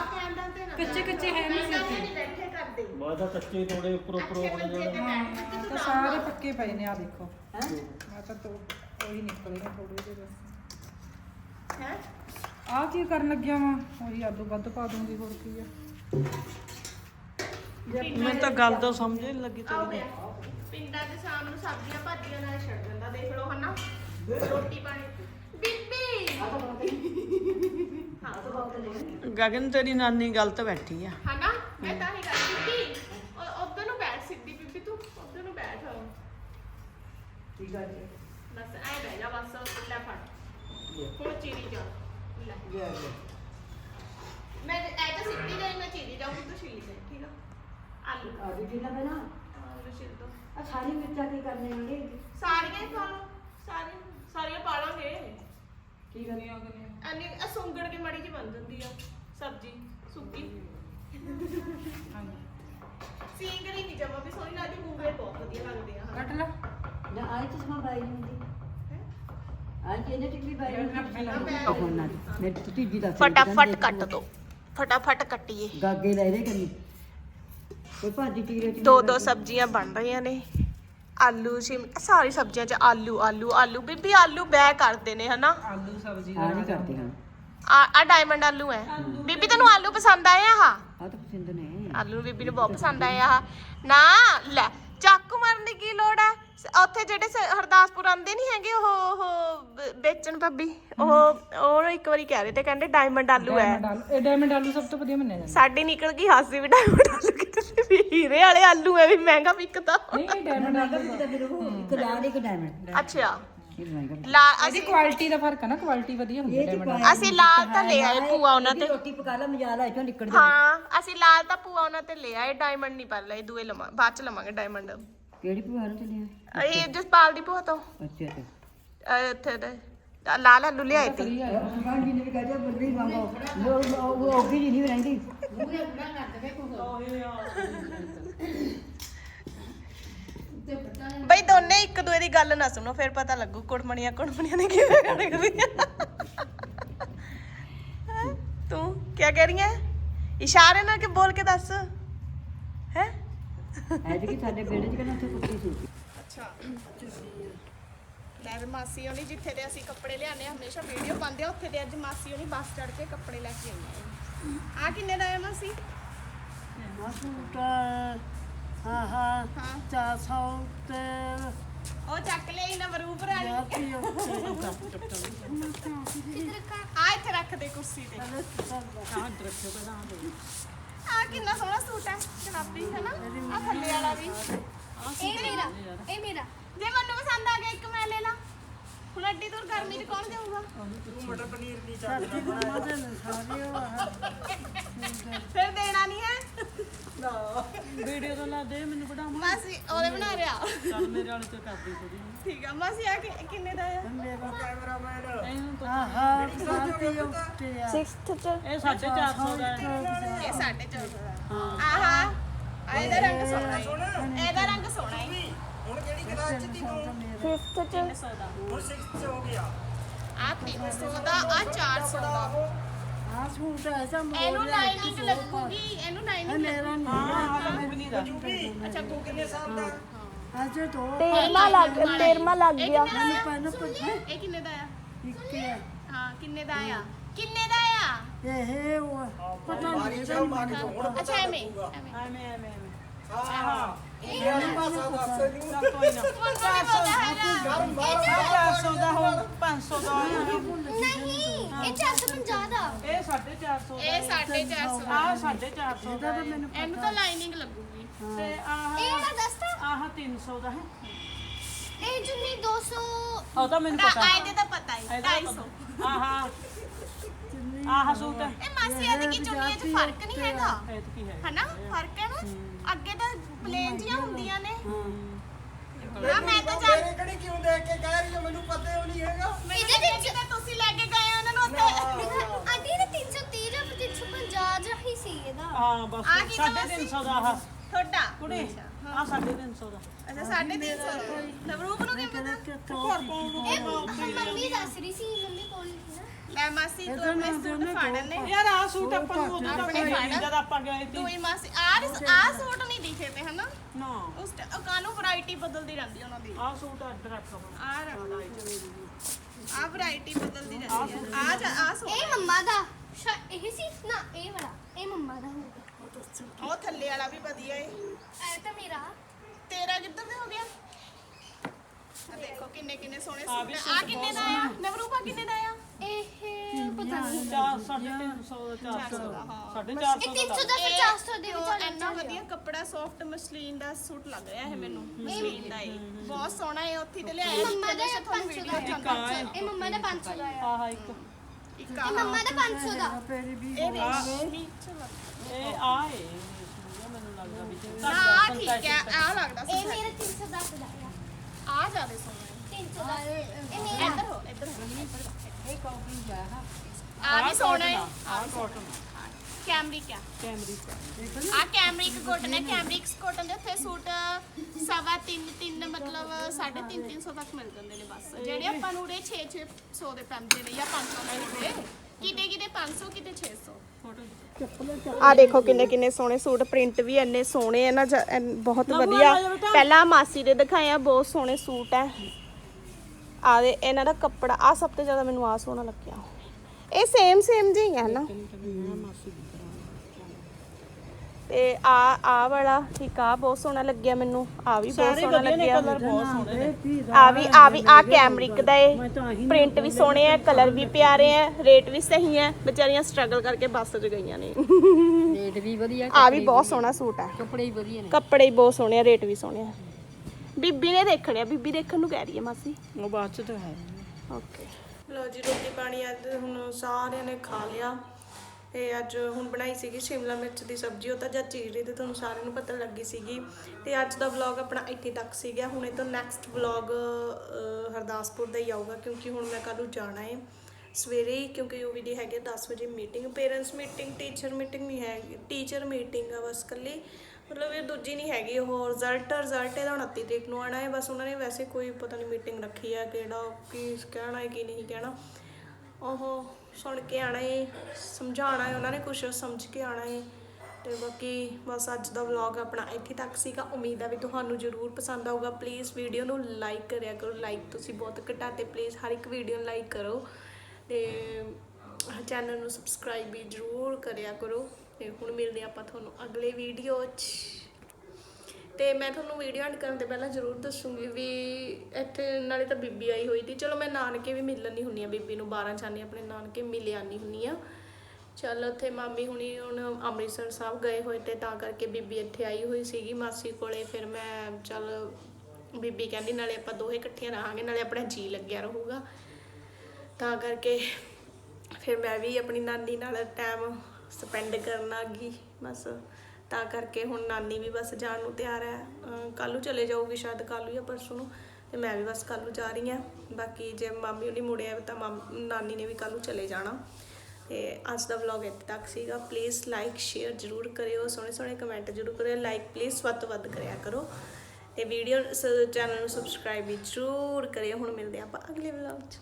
ਕੱਚੇ ਕੱਚੇ ਹੈ ਨਹੀਂ ਨਹੀਂ ਬੈਠੇ ਕਰਦੇ। ਦੇ ਬਾਅਦ ਤਾਂ ਕੱਚੇ ਤੋੜੇ ਉੱਪਰ ਉੱਪਰ ਅੱਛੇ ਮੰਜੇ ਤੇ ਹਾਂ, ਸਾਰੇ ਪੱਕੇ ਪਏ ਨੇ ਆ ਦੇਖੋ। ਮੈਂ ਤਾਂ ਤੋ ਉਹੀ ਨਿਕਲੇ ਨੇ ਥੋੜੇ ਜਿਹੇ ਬਸ। ਹੈ? ਆ ਕੀ ਕਰਨ ਲੱਗਿਆ ਵਾ? ਉਹੀ ਆਲੂ ਵੱਧ ਪਾ ਦੂੰਗੀ ਹੋਰ ਕੀ ਆ। ਮੈਨੂੰ ਤਾਂ ਗੱਲ ਤਾਂ ਸਮਝ ਹੀ ਨਹੀਂ ਲੱਗੀ ਤੇਰੀ ਪਿੰਡਾਂ 'ਚ ਸ਼ਾਮ ਨੂੰ ਸਬਜ਼ੀਆਂ ਭਾਜੀਆਂ ਨਾਲ ਛੱਡ ਦਿੰਦਾ ਦੇਖ ਲਓ ਹਨਾ। ਰੋਟੀ ਪਾਣੀ। ਬੀਬੀ। ਗਗਨ ਤੇਰੀ ਨਾਨੀ ਗਲਤ ਬੈਠੀ ਆ। ਹਨਾ? ਮੈਂ ਤਾਂ ਹੀ ਕਰ ਬੀਬੀ ਉਧਰ ਨੂੰ ਬੈਠ ਸਿੱਧੀ ਬੀਬੀ ਤੂੰ ਉਧਰ ਨੂੰ ਬੈਠ। ਠੀਕ ਆ ਜੀ ਬਸ ਐ ਬਹਿ ਜਾ ਬਸ ਲੈ ਫੜ। ਹੁਣ ਚੀਰੀ ਜਾ। ਲੈ। ਗਿਆ ਗਿਆ ਮੈਂ ਐ ਤਾਂ ਸਿੱਧੀ ਜਾਈ ਮੈਂ ਚੀਰੀ ਜਾਊਂਗੀ ਤੂੰ ਛਿੱਲੀ ਜਾਈ ਠੀਕ ਆ? ਆਲੂ। ਆ ਵੀ ਕਿੰਨਾ ਪਹਿਲਾਂ ਆਲੂ ਛਿੱਲ ਦੋ। ਆ ਸਾਰੀ ਮਿਰਚਾਂ ਕੀ ਕਰਨੇ ਨੇ? ਸਾਰੀਆਂ ਹੀ ਪਾ ਲਓ। ਸਾਰੀਆਂ ਸਾਰੀਆਂ ਪਾ ਲਾਂਗੇ। ਕੀ ਕਰਨੀ ਐਨੀ ਆ ਸੁੰਗੜ ਕੇ ਮੜੀ ਜੀ ਬਣ ਜਾਂਦੀ ਆ ਸਬਜ਼ੀ ਸੁੱਕੀ। ਸਿੰਗਰੀ ਨਹੀਂ ਜਮਾ ਵੀ ਸੋਹਣੀ ਲੱਗਦੀ ਮੂੰਗਰੇ ਬਹੁਤ ਵਧੀਆ ਲੱਗਦੇ ਆ ਹਨਾ। ਕੱਟ ਲੈ। ਨਾ ਆਈ ਚਸ਼ਮਾ ਬਾਈ ਨਹੀਂ ਹੁੰਦੀ। ਆਈ ਕਿਹਨੇ ਟਿਕਲੀ ਬਾਈ ਮੈਂ- ਨਹੀਂ ਹੋਣਾ ਮੇਰੀ ਤੁਤੀ ਜੀ ਦਾ ਫਟਾਫਟ ਕੱਟ ਦੋ। ਫਟਾਫਟ ਕੱਟੀਏ। ਗਾਗੇ ਲੈ ਰੇ ਕੰਨੀ ਕੋਈ ਭਾਜੀ ਟੀਰੇ ਚ ਦੋ ਦੋ ਸਬਜ਼ੀਆਂ ਬਣ ਰਹੀਆਂ ਨੇ। ਆਲੂ ਸ਼ਿਮ ਸਾਰੀ ਸਬਜ਼ੀਆਂ 'ਚ ਆਲੂ ਆਲੂ ਆਲੂ। ਬੀਬੀ ਆਲੂ ਬੈ ਕਰਦੇ ਨੇ ਹਨਾ? ਆਲੂ ਸਬਜ਼ੀ ਆ ਨਹੀਂ ਕਰਦੇ ਹਾਂ। ਆ ਆ ਡਾਇਮੰਡ ਆਲੂ ਹੈ ਬੀਬੀ ਤੈਨੂੰ ਆਲੂ ਪਸੰਦ ਆਏ ਆ? ਆਹ ਆ ਤਾਂ ਪਸੰਦ ਨੇ। ਆਲੂ ਨੂੰ ਬੀਬੀ ਨੂੰ ਬਹੁਤ ਪਸੰਦ ਆਏ ਆ। ਆਹ। ਨਾ ਲੈ ਚਾਕੂ ਮਾਰਨ ਦੀ ਕੀ ਲੋੜ ਹੈ ਸ- ਉੱਥੇ ਜਿਹੜੇ ਸ- ਹਰਦਾਸਪੁਰ ਆਂਦੇ ਨਹੀਂ ਹੈਗੇ ਉਹ ਉਹ ਬ- ਵੇਚਣ ਪੱਬੀ ਉਹ ਉਹ ਇੱਕ ਵਾਰੀ ਕਹਿ ਰਹੇ ਤੇ ਕਹਿੰਦੇ ਡਾਇਮੰਡ ਆਲੂ ਹੈ। ਡਾਇਮੰਡ ਆਲੂ ਇਹ ਡਾਇਮੰਡ ਆਲੂ ਸਭ ਤੋਂ ਵਧੀਆ ਮੰਨਿਆ ਜਾਂਦਾ। ਸਾਡੀ ਨਿਕਲ ਗਈ ਹਾਸੀ ਵੀ ਡਾਇਮੰਡ ਆਲੂ ਕਿਤੇ ਵੀ ਹੀਰੇ ਵਾਲੇ ਆਲੂ ਐ ਵੀ ਮਹਿੰਗਾ ਵਿਕਦਾ। ਨਹੀਂ ਇਹ ਡਾਇਮੰਡ ਆਲੂ ਤਾਂ ਫਿਰ ਉਹ ਇੱਕ ਲਾਲ ਇੱਕ ਡਾਇਮੰਡ ਅੱਛਾ। ਲਾ ਇਹਦੀ ਅਸੀਂ ਕੁਆਲਿਟੀ ਦਾ ਫ਼ਰਕ ਹੈ ਨਾ ਕੁਆਲਿਟੀ ਵਧੀਆ ਹੁੰਦੀ ਹੈ ਡਾਇਮੰਡ ਅਸੀਂ ਲਾਲ ਤਾਂ ਲੈ ਆਏ ਭੂਆ ਉਹਨਾਂ ਤੇ। ਰੋਟੀ ਪਕਾ ਲਾ ਮਜਾਲਾ ਇਥੋਂ ਨਿਕਲ ਜਾ ਹਾਂ ਅਸੀਂ ਲਾਲ ਤਾਂ ਭੂਆ ਉਹਨਾਂ ਤੇ ਲੈ ਆਏ ਡਾਇਮੰਡ ਨਹੀਂ ਪਰ ਲਏ ਦੂਏ ਲਵਾਂ ਬਾਅਦ ਚ ਲਵਾਂਗੇ ਡਾਇਮੰਡ ਕਿਹੜੀ ਭੂਆ ਨੂੰ ਚੱਲਿਆ ਇਹ ਜਸਪਾਲ ਦੀ ਭੂਆ ਤੋਂ। ਅੱਛਾ ਤੇ ਅਹ ਇੱਥੇ ਦੇ। ਅਹ ਲਾਲ ਆਲੂ ਲਿਆਏ ਤੇ ਖਾਣ ਜੀ ਨੇ ਵੀ ਕਹਦੇ ਬੰਦੇ ਮੰਗੋ ਲੋਕ ਉਹ। ਔਗੀ ਜੀ ਨਹੀਂ ਰਹਿੰਦੀ। ਬਈ ਦੋਨੇ ਇੱਕ ਦੂਏ ਦੀ ਗੱਲ ਨਾ ਸੁਣੋ ਫਿਰ ਪਤਾ ਲੱਗੂ ਕੁੜਮਣੀਆਂ ਕੁੜਮਣੀਆਂ ਨੇ ਕਿਵੇਂ ਕਰਦੀਆਂ? ਤੂੰ ਕੀ ਕਹਿ ਰਹੀ ਹੈ ਇਸ਼ਾਰੇ ਨਾਲ ਕਿ ਬੋਲ ਕੇ ਦੱਸ? ਐਜ ਕਿ ਸਾਡੇ ਬੇੜੇ ਚ ਕਹਿੰਦਾ ਉੱਥੇ ਕੁੱਤੀ ਸੀ। ਅੱਛਾ ਲੈ ਵੀ ਮਾਸੀ ਹੋਣੀ ਜਿੱਥੇ ਦੇ ਅਸੀਂ ਕੱਪੜੇ ਲਿਆਨੇ ਆ ਹਮੇਸ਼ਾ ਵੀਡੀਓ ਪਾਉਂਦੇ ਆ ਉੱਥੇ ਦੇ ਅੱਜ ਮਾਸੀ ਹੋਣੀ ਬੱਸ ਚੜ ਕੇ ਕੱਪੜੇ ਲੈ ਕੇ ਆਈ ਆ ਕਿੰਨੇ ਦਾ ਹੈ ਮਾਸੀ? ਸੂਟ ਹਾਂ ਹਾਂ। ਹਾਂ 400 ਤੇ ਉਹ ਚੱਕ ਲਈ ਨਾ ਬਰੂਪ ਰਾਣੀ। ਆ ਇੱਥੇ ਰੱਖ ਦੇ ਕੁਰਸੀ ਤੇ। ਆ ਕਿੰਨਾ ਸੋਹਣਾ ਸੂਟ ਹੈ ਜਨਾਬੀ ਹੈ ਨਾ ਆ ਥੱਲੇ ਵਾਲਾ ਵੀ। ਇਹ ਮੇਰਾ ਇਹ ਮੇਰਾ। ਜੇ ਮੈਨੂੰ ਪਸੰਦ ਆ ਗਿਆ ਇੱਕ ਮੈਂ ਲੈ ਲਾ। ਹੁਣ ਅੱਡੀ ਦੂਰ ਗਰਮੀ 'ਚ ਕੌਣ ਜਾਊਗਾ ਫਿਰ ਦੇਣਾ ਨਹੀਂ ਹੈ। ਵੀਡੀਓ ਤੋਂ ਲਾ ਦੇ ਮੈਨੂੰ ਮਾਸੀ ਉਹਦੇ ਬਣਾ ਰਿਹਾ। ਚੱਲ ਮੇਰੇ ਵਾਲੇ ਤੇ ਕਰਦੀ ਥੋੜੀ ਠੀਕ ਆ ਮਾਸੀ ਆ ਕਿ- ਕਿੰਨੇ ਦਾ ਆ? ਇਹਨੂੰ ਤਾਂ ਹਾਂ ਹਾਂ। ਸਾਥੀ ਉੱਤੇ 6th ਚ ਇਹ 450 ਦਾ ਹੈ। ਇਹ 450 ਦਾ ਆਹਾ ਆ ਇਹਦਾ ਰੰਗ ਸੋਹਣਾ ਹੈ। ਇਹਦਾ ਰੰਗ ਸੋਹਣਾ ਹੈ। ਹੁਣ ਕਿਹੜੀ ਕਲਾਸ ਚ ਦੀ ਤੂੰ 5th ਚ। 300 ਦਾ। ਹੁਣ 6 ਚ ਹੋ ਗਿਆ। ਆ 300 ਦਾ ਆ 400 ਦਾ। ਹਾਂ ਸੂਟ ਐਸਾ ਇਹਨੂੰ ਲਾਈਨਿੰਗ ਲੱਗੂਗੀ ਇਹਨੂੰ ਲਾਈਨਿੰਗ ਲੱਗੂਗੀ ਹਾਂ ਤਾਂ ਮੈਂ ਵੀ ਨਹੀਂ ਦਾ ਅੱਛਾ ਗੂਗਲ ਕਿੰਨੇ ਸਾਲ ਦਾ ਅੱਜ ਤੋਂ ਤੇਰਮਾ ਲੱਗ ਤੇਰਮਾ ਲੱਗ ਗਿਆ ਪਹਿਲਾਂ ਇਹ ਕਿੰਨੇ ਦਾ ਆ ਇੱਕ ਹੈ ਹਾਂ ਕਿੰਨੇ ਦਾ ਆ ਕਿੰਨੇ ਦਾ ਆ ਇਹ ਉਹ ਪਤਾ ਨਹੀਂ ਜਾਓ ਮਾਰ ਕੇ ਹੁਣ ਅੱਛਾ ਐਵੇਂ ਐਵੇਂ ਐਵੇਂ ਐਵੇਂ ਐਵੇਂ ਹਾਂ ਇਹ ਪਾਸਾ ਦੱਸ ਦੀ ਚੱਲ ਕੋਈ ਨਾ ਤੁਹਾਨੂੰ ਨਹੀਂ ਪਤਾ ਹੈਗਾ 400 ਦਾ ਹੋ 500 ਦਾ ਆਇਆ ਨਹੀਂ ਇਹ 450 ਦਾ ਇਹ 450 ਦਾ ਇਹ 450 ਆ 450 ਦਾ। ਹੈ। ਇਹਨੂੰ ਤਾਂ ਲਾਈਨਿੰਗ ਲੱਗੂਗੀ। ਤੇ ਆਹ ਇਹ ਤਾਂ। ਦੱਸਤਾ ਆਹ 300 ਦਾ ਹੈ। ਇਹ ਜੁਨੀ 200 ਉਹ ਤਾਂ ਮੈਨੂੰ ਪਤਾ ਆਏ ਤਾਂ ਪਤਾ ਹੀ। ਇਹਦਾ 250 ਆਹ ਆਹ। ਸੂਟ ਹੈ। ਇਹ ਮਾਸੀ ਇਹਦੀ ਕੀ ਚੁੰਨੀਆਂ 'ਚ ਫ਼ਰਕ ਨਹੀਂ ਹੈਗਾ? ਇਹ ਤਾਂ ਕੀ ਹੈ? ਹਨਾ? ਫ਼ਰਕ ਹੈ ਨਾ? ਅੱਗੇ ਤਾਂ ਪਲੇਨ ਜੀਆਂ ਹੁੰਦੀਆਂ ਨੇ। ਮੈਂ ਤਾਂ ਜਾ ਮੇਰੇ ਕਿਹੜੀ ਕਿਉਂ ਦੇਖ ਕੇ ਕਹਿ ਰਹੀ ਹੈ? ਮੈਨੂੰ ਪਤਾ ਹੀ ਨਹੀਂ ਹੈਗਾ। ਇਹਦੇ ਵਿੱਚ ਤਾਂ ਤੁਸੀਂ ਲੈ ਕੇ ਗਏ ਉਹਨਾਂ ਨੂੰ ਉੱਥੇ। ਆਂਟੀ ਨੇ 330 ਜਾਂ 350 ਜਾਂ ਹੀ ਸੀ ਇਹਦਾ। ਹਾਂ ਬਸ ਆਹ ਕੀ ਨਾਮ 350 ਦਾ ਆਹ। ਤੁਹਾਡਾ? ਕੁੜੇ ਆ 350 ਦਾ। ਅੱਛਾ 350 ਨਵਰੂਪ ਨੂੰ ਕੀ ਪਤਾ? ਇਹ ਮੰਮੀ ਦੱਸ ਰਹੀ ਸੀ ਮੰਮੀ ਕੋਲ ਸੀ ਨਾ। ਲੈ ਮਾਸੀ ਤੂੰ ਆਪਣੇ ਸੂਟ ਫਾੜਨ ਨੇ ਯਾਰ ਆ ਸੂਟ ਆਪਾਂ ਨੂੰ ਉਦੋਂ ਹੋਈ ਫਾੜਨ। ਜਦ ਆਪਾਂ ਗਏ ਸੀ। ਤੂੰ ਹੀ ਮਾਸੀ ਆਹ ਆਹ ਸੂਟ ਨਹੀਂ ਦਿਖੇ ਤੇ ਹਨਾ? ਨਾ। ਉਸ ਕਾਨੂੰ ਵੈਰਾਈਟੀ ਬਦਲਦੀ ਰਹਿੰਦੀ ਉਹਨਾਂ ਦੀ? ਆ ਸੂਟ ਅੱਡ ਰੱਖ ਆ ਰੱਖਦਾ ਆ। ਵੈਰਾਈਟੀ ਬਦਲਦੀ ਰਹਿੰਦੀ ਆ। ਆ ਸੂਟ। ਇਹ ਮੰਮਾ ਦਾ। ਸ਼ਾ ਇਹ ਸੀ? ਨਾ ਇਹ ਵਾਲਾ ਇਹ ਮੰਮਾ ਦਾ ਹੋਊਗਾ ਉਹ ਥੱਲੇ ਵਾਲਾ ਵੀ ਵਧੀਆ ਏ। ਇਹ ਤਾਂ ਮੇਰਾ। ਤੇਰਾ ਕਿੱਧਰ ਦੇ ਹੋ ਗਿਆ? ਆ ਦੇਖੋ ਕਿੰਨੇ ਕਿੰਨੇ ਸੋਹਣੇ ਸੂਟ ਆ। ਆਹ ਕਿੰਨੇ ਦਾ ਆ ਨਵਰੂਪਾ ਕਿੰਨੇ ਦਾ ਆ ਇਹ ਪਤਾ ਨਹੀਂ। ਚਾਰ ਸਾਢੇ ਤਿੰਨ ਸੌ ਚਾਰ ਸੌ ਸਾਢੇ ਚਾਰ ਇਹ ਸੌ 300 ਦਾ ਫਿਰ 400 ਦੇ ਉਹ ਵਿੱਚ ਇੰਨਾ ਵਧੀਆ ਕੱਪੜਾ ਸੌਫਟ ਮਸਲੀਨ ਦਾ ਸੂਟ ਲੱਗ ਰਿਹਾ ਹੈ ਮੈਨੂੰ ਮਸਲੀਨ ਦਾ ਇਹ। ਬਹੁਤ ਸੋਹਣਾ ਹੈ ਉੱਥੇ ਤੇ ਲਿਆਇਆ ਮੰਮਾ ਦਾ ਤੁਹਾਨੂੰ 500 ਵੀਡੀਓ ਦਾ ਇਹ ਮੰਮਾ ਦਾ 500 ਦਾ ਆ। ਆਹ ਇੱਕ। ਇੱਕ ਇਹ ਆ ਮੰਮਾ ਦਾ 500 ਦਾ ਇਹ ਲੱਗ ਇਹ ਆ ਏ ਮੈਨੂੰ ਲੱਗਦਾ ਵੀ ਤੇ ਨਾ ਆਹ ਠੀਕ ਹੈ ਆ ਲੱਗਦਾ ਇਹ ਸੀ ਮੇਰਾ 310 ਦਾ ਆ ਆ ਜ਼ਿਆਦਾ ਸੋਹਣਾ ਹੈ 300 ਦਾ ਇਹ ਮੇਰਾ ਇੱਧਰ ਹੋ ਇੱਧਰ ਹੋ ਇਹ ਕਾਫੀ ਜਾ ਹਾ ਆ ਵੀ ਸੋਹਣਾ ਹੈ ਆ ਕਾਟਨ ਕੈਮਰਿਕ ਆ। ਕੈਮਰਿਕ ਆ ਕੈਮਰਿਕ ਕੋਟਨ ਹੈ ਕੈਮਰਿਕ ਕੋਟਨ ਦੇ ਉੱਥੇ ਸੂਟ ਸਵਾ ਤਿੰਨ ਤਿੰਨ ਮਤਲਬ ਸਾਢੇ ਤਿੰਨ ਤਿੰਨ ਸੌ ਤੱਕ ਮਿਲ ਜਾਂਦੇ ਨੇ ਬਸ। ਜਿਹੜੇ ਆਪਾਂ ਨੂੰ ਉਰੇ 6 600 ਦੇ ਪੈਂਦੇ ਨੇ ਜਾਂ 500 ਦੇ ਕਿਤੇ ਕਿਤੇ 500 ਕਿਤੇ 600 ਆ ਦੇਖੋ ਕਿੰਨੇ ਕਿੰਨੇ ਸੋਹਣੇ ਸੂਟ ਪ੍ਰਿੰਟ ਵੀ ਇੰਨੇ ਸੋਹਣੇ ਆ ਨਾ ਬਹੁਤ ਵਧੀਆ। ਪਹਿਲਾਂ ਮਾਸੀ ਦੇ ਦਿਖਾਏ ਆ ਬਹੁਤ ਸੋਹਣੇ ਸੂਟ ਹੈ ਆ ਦੇ ਇਹਨਾਂ ਦਾ ਕੱਪੜਾ ਆ ਸਭ ਤੋਂ ਜ਼ਿਆਦਾ ਮੈਨੂੰ ਆ ਸੋਹਣਾ ਲੱਗਿਆ। ਇਹ ਸੇਮ ਸੇਮ ਜਿਹੀ ਹੈ ਨਾ। ਤੇ ਆ ਆ ਵਾਲਾ ਠੀਕ ਆ ਬਹੁਤ ਸੋਹਣਾ ਲੱਗਿਆ ਮੈਨੂੰ। ਆ ਵੀ ਬਹੁਤ ਸੋਹਣਾ ਲੱਗਿਆ। ਕਲਰ ਬਹੁਤ ਸੋਹਣੇ ਨੇ। ਆ ਵੀ ਆ ਵੀ ਆ ਕੈਮਰਿਕ ਦਾ ਏ। ਪ੍ਰਿੰਟ ਵੀ ਸੋਹਣੇ ਆ ਕਲਰ ਵੀ ਪਿਆਰੇ ਆ ਰੇਟ ਵੀ ਸਹੀ ਹੈ ਵਿਚਾਰੀਆਂ ਸਟਰਗਲ ਕਰਕੇ ਬੱਸ 'ਚ ਗਈਆਂ ਨੇ। ਰੇਟ ਵੀ ਵਧੀਆ ਆ ਵੀ ਬਹੁਤ ਸੋਹਣਾ ਸੂਟ ਹੈ ਕੱਪੜੇ ਵੀ ਵਧੀਆ ਨੇ। ਕੱਪੜੇ ਹੀ ਬਹੁਤ ਸੋਹਣੇ ਆ ਰੇਟ ਵੀ ਸੋਹਣੇ ਆ। ਬੀਬੀ ਨੇ ਦੇਖਣੇ ਆ ਬੀਬੀ ਦੇਖਣ ਨੂੰ ਕਹਿ ਰਹੀ ਹੈ ਮਾਸੀ। ਉਹ ਬਾਅਦ ਚ ਤਾਂ ਹੈ। ਓਕੇ ਲੋ ਜੀ ਰੋਟੀ ਪਾਣੀ ਅੱਜ ਹੁਣ ਸਾਰਿਆਂ ਨੇ ਖਾ ਲਿਆ। ਤੇ ਅੱਜ ਹੁਣ ਬਣਾਈ ਸੀਗੀ ਸ਼ਿਮਲਾ ਮਿਰਚ ਦੀ ਸਬਜ਼ੀ, ਉਹ ਤਾਂ ਜਦ ਚੀਰ ਰਹੀ ਤੇ ਤੁਹਾਨੂੰ ਸਾਰਿਆਂ ਨੂੰ ਪਤਾ ਲੱਗੀ ਸੀਗੀ। ਤੇ ਅੱਜ ਦਾ ਵਲੌਗ ਆਪਣਾ ਇੱਥੇ ਤੱਕ ਸੀਗਾ। ਹੁਣ ਇਹ ਤੋਂ ਨੈਕਸਟ ਵਲੌਗ ਹਰਦਾਸਪੁਰ ਦਾ ਹੀ ਆਊਗਾ, ਕਿਉਂਕਿ ਹੁਣ ਮੈਂ ਕੱਲ੍ਹ ਨੂੰ ਜਾਣਾ ਹੈ ਸਵੇਰੇ ਹੀ, ਕਿਉਂਕਿ ਉਹ ਵੀ ਹੈਗੇ 10 ਵਜੇ meeting parents meeting teacher meeting ਨਹੀਂ ਹੈਗੀ ਟੀਚਰ ਮੀਟਿੰਗ ਆ ਬਸ ਕੱਲੀ ਮਤਲਬ ਇਹ ਦੂਜੀ ਨਹੀਂ ਹੈਗੀ, ਉਹ ਰਿਜ਼ਲਟ ਰਿਜ਼ਲਟ ਇਹਦਾ 29 ਤਰੀਕ ਨੂੰ ਆਣਾ ਹੈ। ਬਸ ਉਹਨਾਂ ਨੇ ਵੈਸੇ ਕੋਈ ਪਤਾ ਨਹੀਂ ਮੀਟਿੰਗ ਰੱਖੀ ਹੈ ਕਿਹੜਾ, ਕੀ ਕਹਿਣਾ ਹੈ, ਕੀ ਨਹੀਂ ਕਹਿਣਾ। ਉਹ ਸੁਣ ਕੇ ਆਣਾ ਹੈ ਸਮਝਾਉਣਾ ਹੈ ਉਹਨਾਂ ਨੇ ਕੁਝ ਸਮਝ ਕੇ ਆਣਾ ਹੈ ਤੇ ਬਾਕੀ ਬਸ ਅੱਜ ਦਾ ਵਲੌਗ ਆਪਣਾ ਇੱਥੇ ਤੱਕ ਸੀਗਾ। ਉਮੀਦ ਆ ਵੀ ਤੁਹਾਨੂੰ ਜ਼ਰੂਰ ਪਸੰਦ ਆਊਗਾ। ਪਲੀਜ਼ ਵੀਡੀਓ ਨੂੰ ਲਾਈਕ ਕਰਿਆ ਕਰੋ। ਲਾਈਕ ਤੁਸੀਂ ਬਹੁਤ ਘਟਾ ਘਟਾਤੇ ਪਲੀਜ਼ ਹਰ ਇੱਕ ਵੀਡੀਓ ਨੂੰ ਲਾਈਕ ਕਰੋ। ਤੇ ਚੈਨਲ ਨੂੰ ਸਬਸਕ੍ਰਾਈਬ ਵੀ ਜ਼ਰੂਰ ਕਰਿਆ ਕਰੋ। ਤੇ ਹੁਣ ਮਿਲਦੇ ਆਪਾਂ ਤੁਹਾਨੂੰ ਅਗਲੇ ਵੀਡੀਓ 'ਚ। ਤੇ ਮੈਂ ਤੁਹਾਨੂੰ ਵੀਡੀਓ ਐਂਡ ਕਰਨ ਤੋਂ ਪਹਿਲਾਂ ਜ਼ਰੂਰ ਦੱਸੂਗੀ ਵੀ ਇੱਥੇ ਨਾਲੇ ਤਾਂ ਬੀਬੀ ਆਈ ਹੋਈ ਸੀ। ਚਲੋ ਮੈਂ ਨਾਨਕੇ ਵੀ ਮਿਲਣ ਨਹੀਂ ਹੁੰਨੀ ਆ ਬੀਬੀ ਨੂੰ 12 ਚਾਨੀ ਆਪਣੇ ਨਾਨਕੇ ਮਿਲ ਆਨੀ ਹੁੰਨੀ ਆ ਚੱਲ ਉੱਥੇ ਮਾਮੀ ਹੁਣੀ ਹੁਣ ਅੰਮ੍ਰਿਤਸਰ ਸਾਹਿਬ ਗਏ ਹੋਏ ਤੇ ਤਾਂ ਕਰਕੇ ਬੀਬੀ ਇੱਥੇ ਆਈ ਹੋਈ ਸੀਗੀ ਮਾਸੀ ਕੋਲੇ। ਫਿਰ ਮੈਂ ਚੱਲ ਬੀਬੀ ਕਹਿੰਦੀ ਨਾਲੇ ਆਪਾਂ ਦੋਹੇ ਇਕੱਠੀਆਂ ਰਹਾਂਗੇ, ਨਾਲੇ ਆਪਣਾ ਜੀ ਲੱਗਿਆ ਰਹੂਗਾ। ਤਾਂ ਕਰਕੇ ਫਿਰ ਮੈਂ ਵੀ ਆਪਣੀ ਨਾਨੀ ਨਾਲ ਟਾਈਮ ਸਪੈਂਡ ਕਰਨ ਆ ਗਈ, ਬਸ। ਤਾਂ ਕਰਕੇ ਹੁਣ ਨਾਨੀ ਵੀ ਬਸ ਜਾਣ ਨੂੰ ਤਿਆਰ ਹੈ। ਕੱਲ ਨੂੰ ਚਲੇ ਜਾਊਗੀ ਸ਼ਾਇਦ ਕੱਲ ਨੂੰ ਜਾਂ ਪਰਸੋਂ ਨੂੰ। ਤੇ ਮੈਂ ਵੀ ਬਸ ਕੱਲ ਨੂੰ ਜਾ ਰਹੀ ਹਾਂ। ਬਾਕੀ ਜੇ ਮਾਮੀ ਉਹਨੇ ਮੁੜਿਆ ਤਾਂ ਮਾਮ- ਨਾਨੀ ਨੇ ਵੀ ਕੱਲ ਨੂੰ ਚਲੇ ਜਾਣਾ। ਤੇ ਅੱਜ ਦਾ ਵਲੌਗ ਇੱਥੇ ਤੱਕ ਸੀਗਾ। ਪਲੀਜ਼ ਲਾਈਕ ਸ਼ੇਅਰ ਜ਼ਰੂਰ ਕਰਿਓ। ਸੋਹਣੇ ਸੋਹਣੇ ਕਮੈਂਟ ਜ਼ਰੂਰ ਕਰਿਓ। ਲਾਈਕ ਪਲੀਜ਼ ਵੱਧ ਤੋਂ ਵੱਧ ਕਰਿਆ ਕਰੋ। ਤੇ ਵੀਡੀਓ ਚੈਨਲ ਨੂੰ ਸਬਸਕ੍ਰਾਈਬ ਵੀ ਜ਼ਰੂਰ ਕਰਿਓ। ਹੁਣ ਮਿਲਦੇ ਹਾਂ ਆਪਾਂ ਅਗਲੇ ਵਲੌਗ 'ਚ।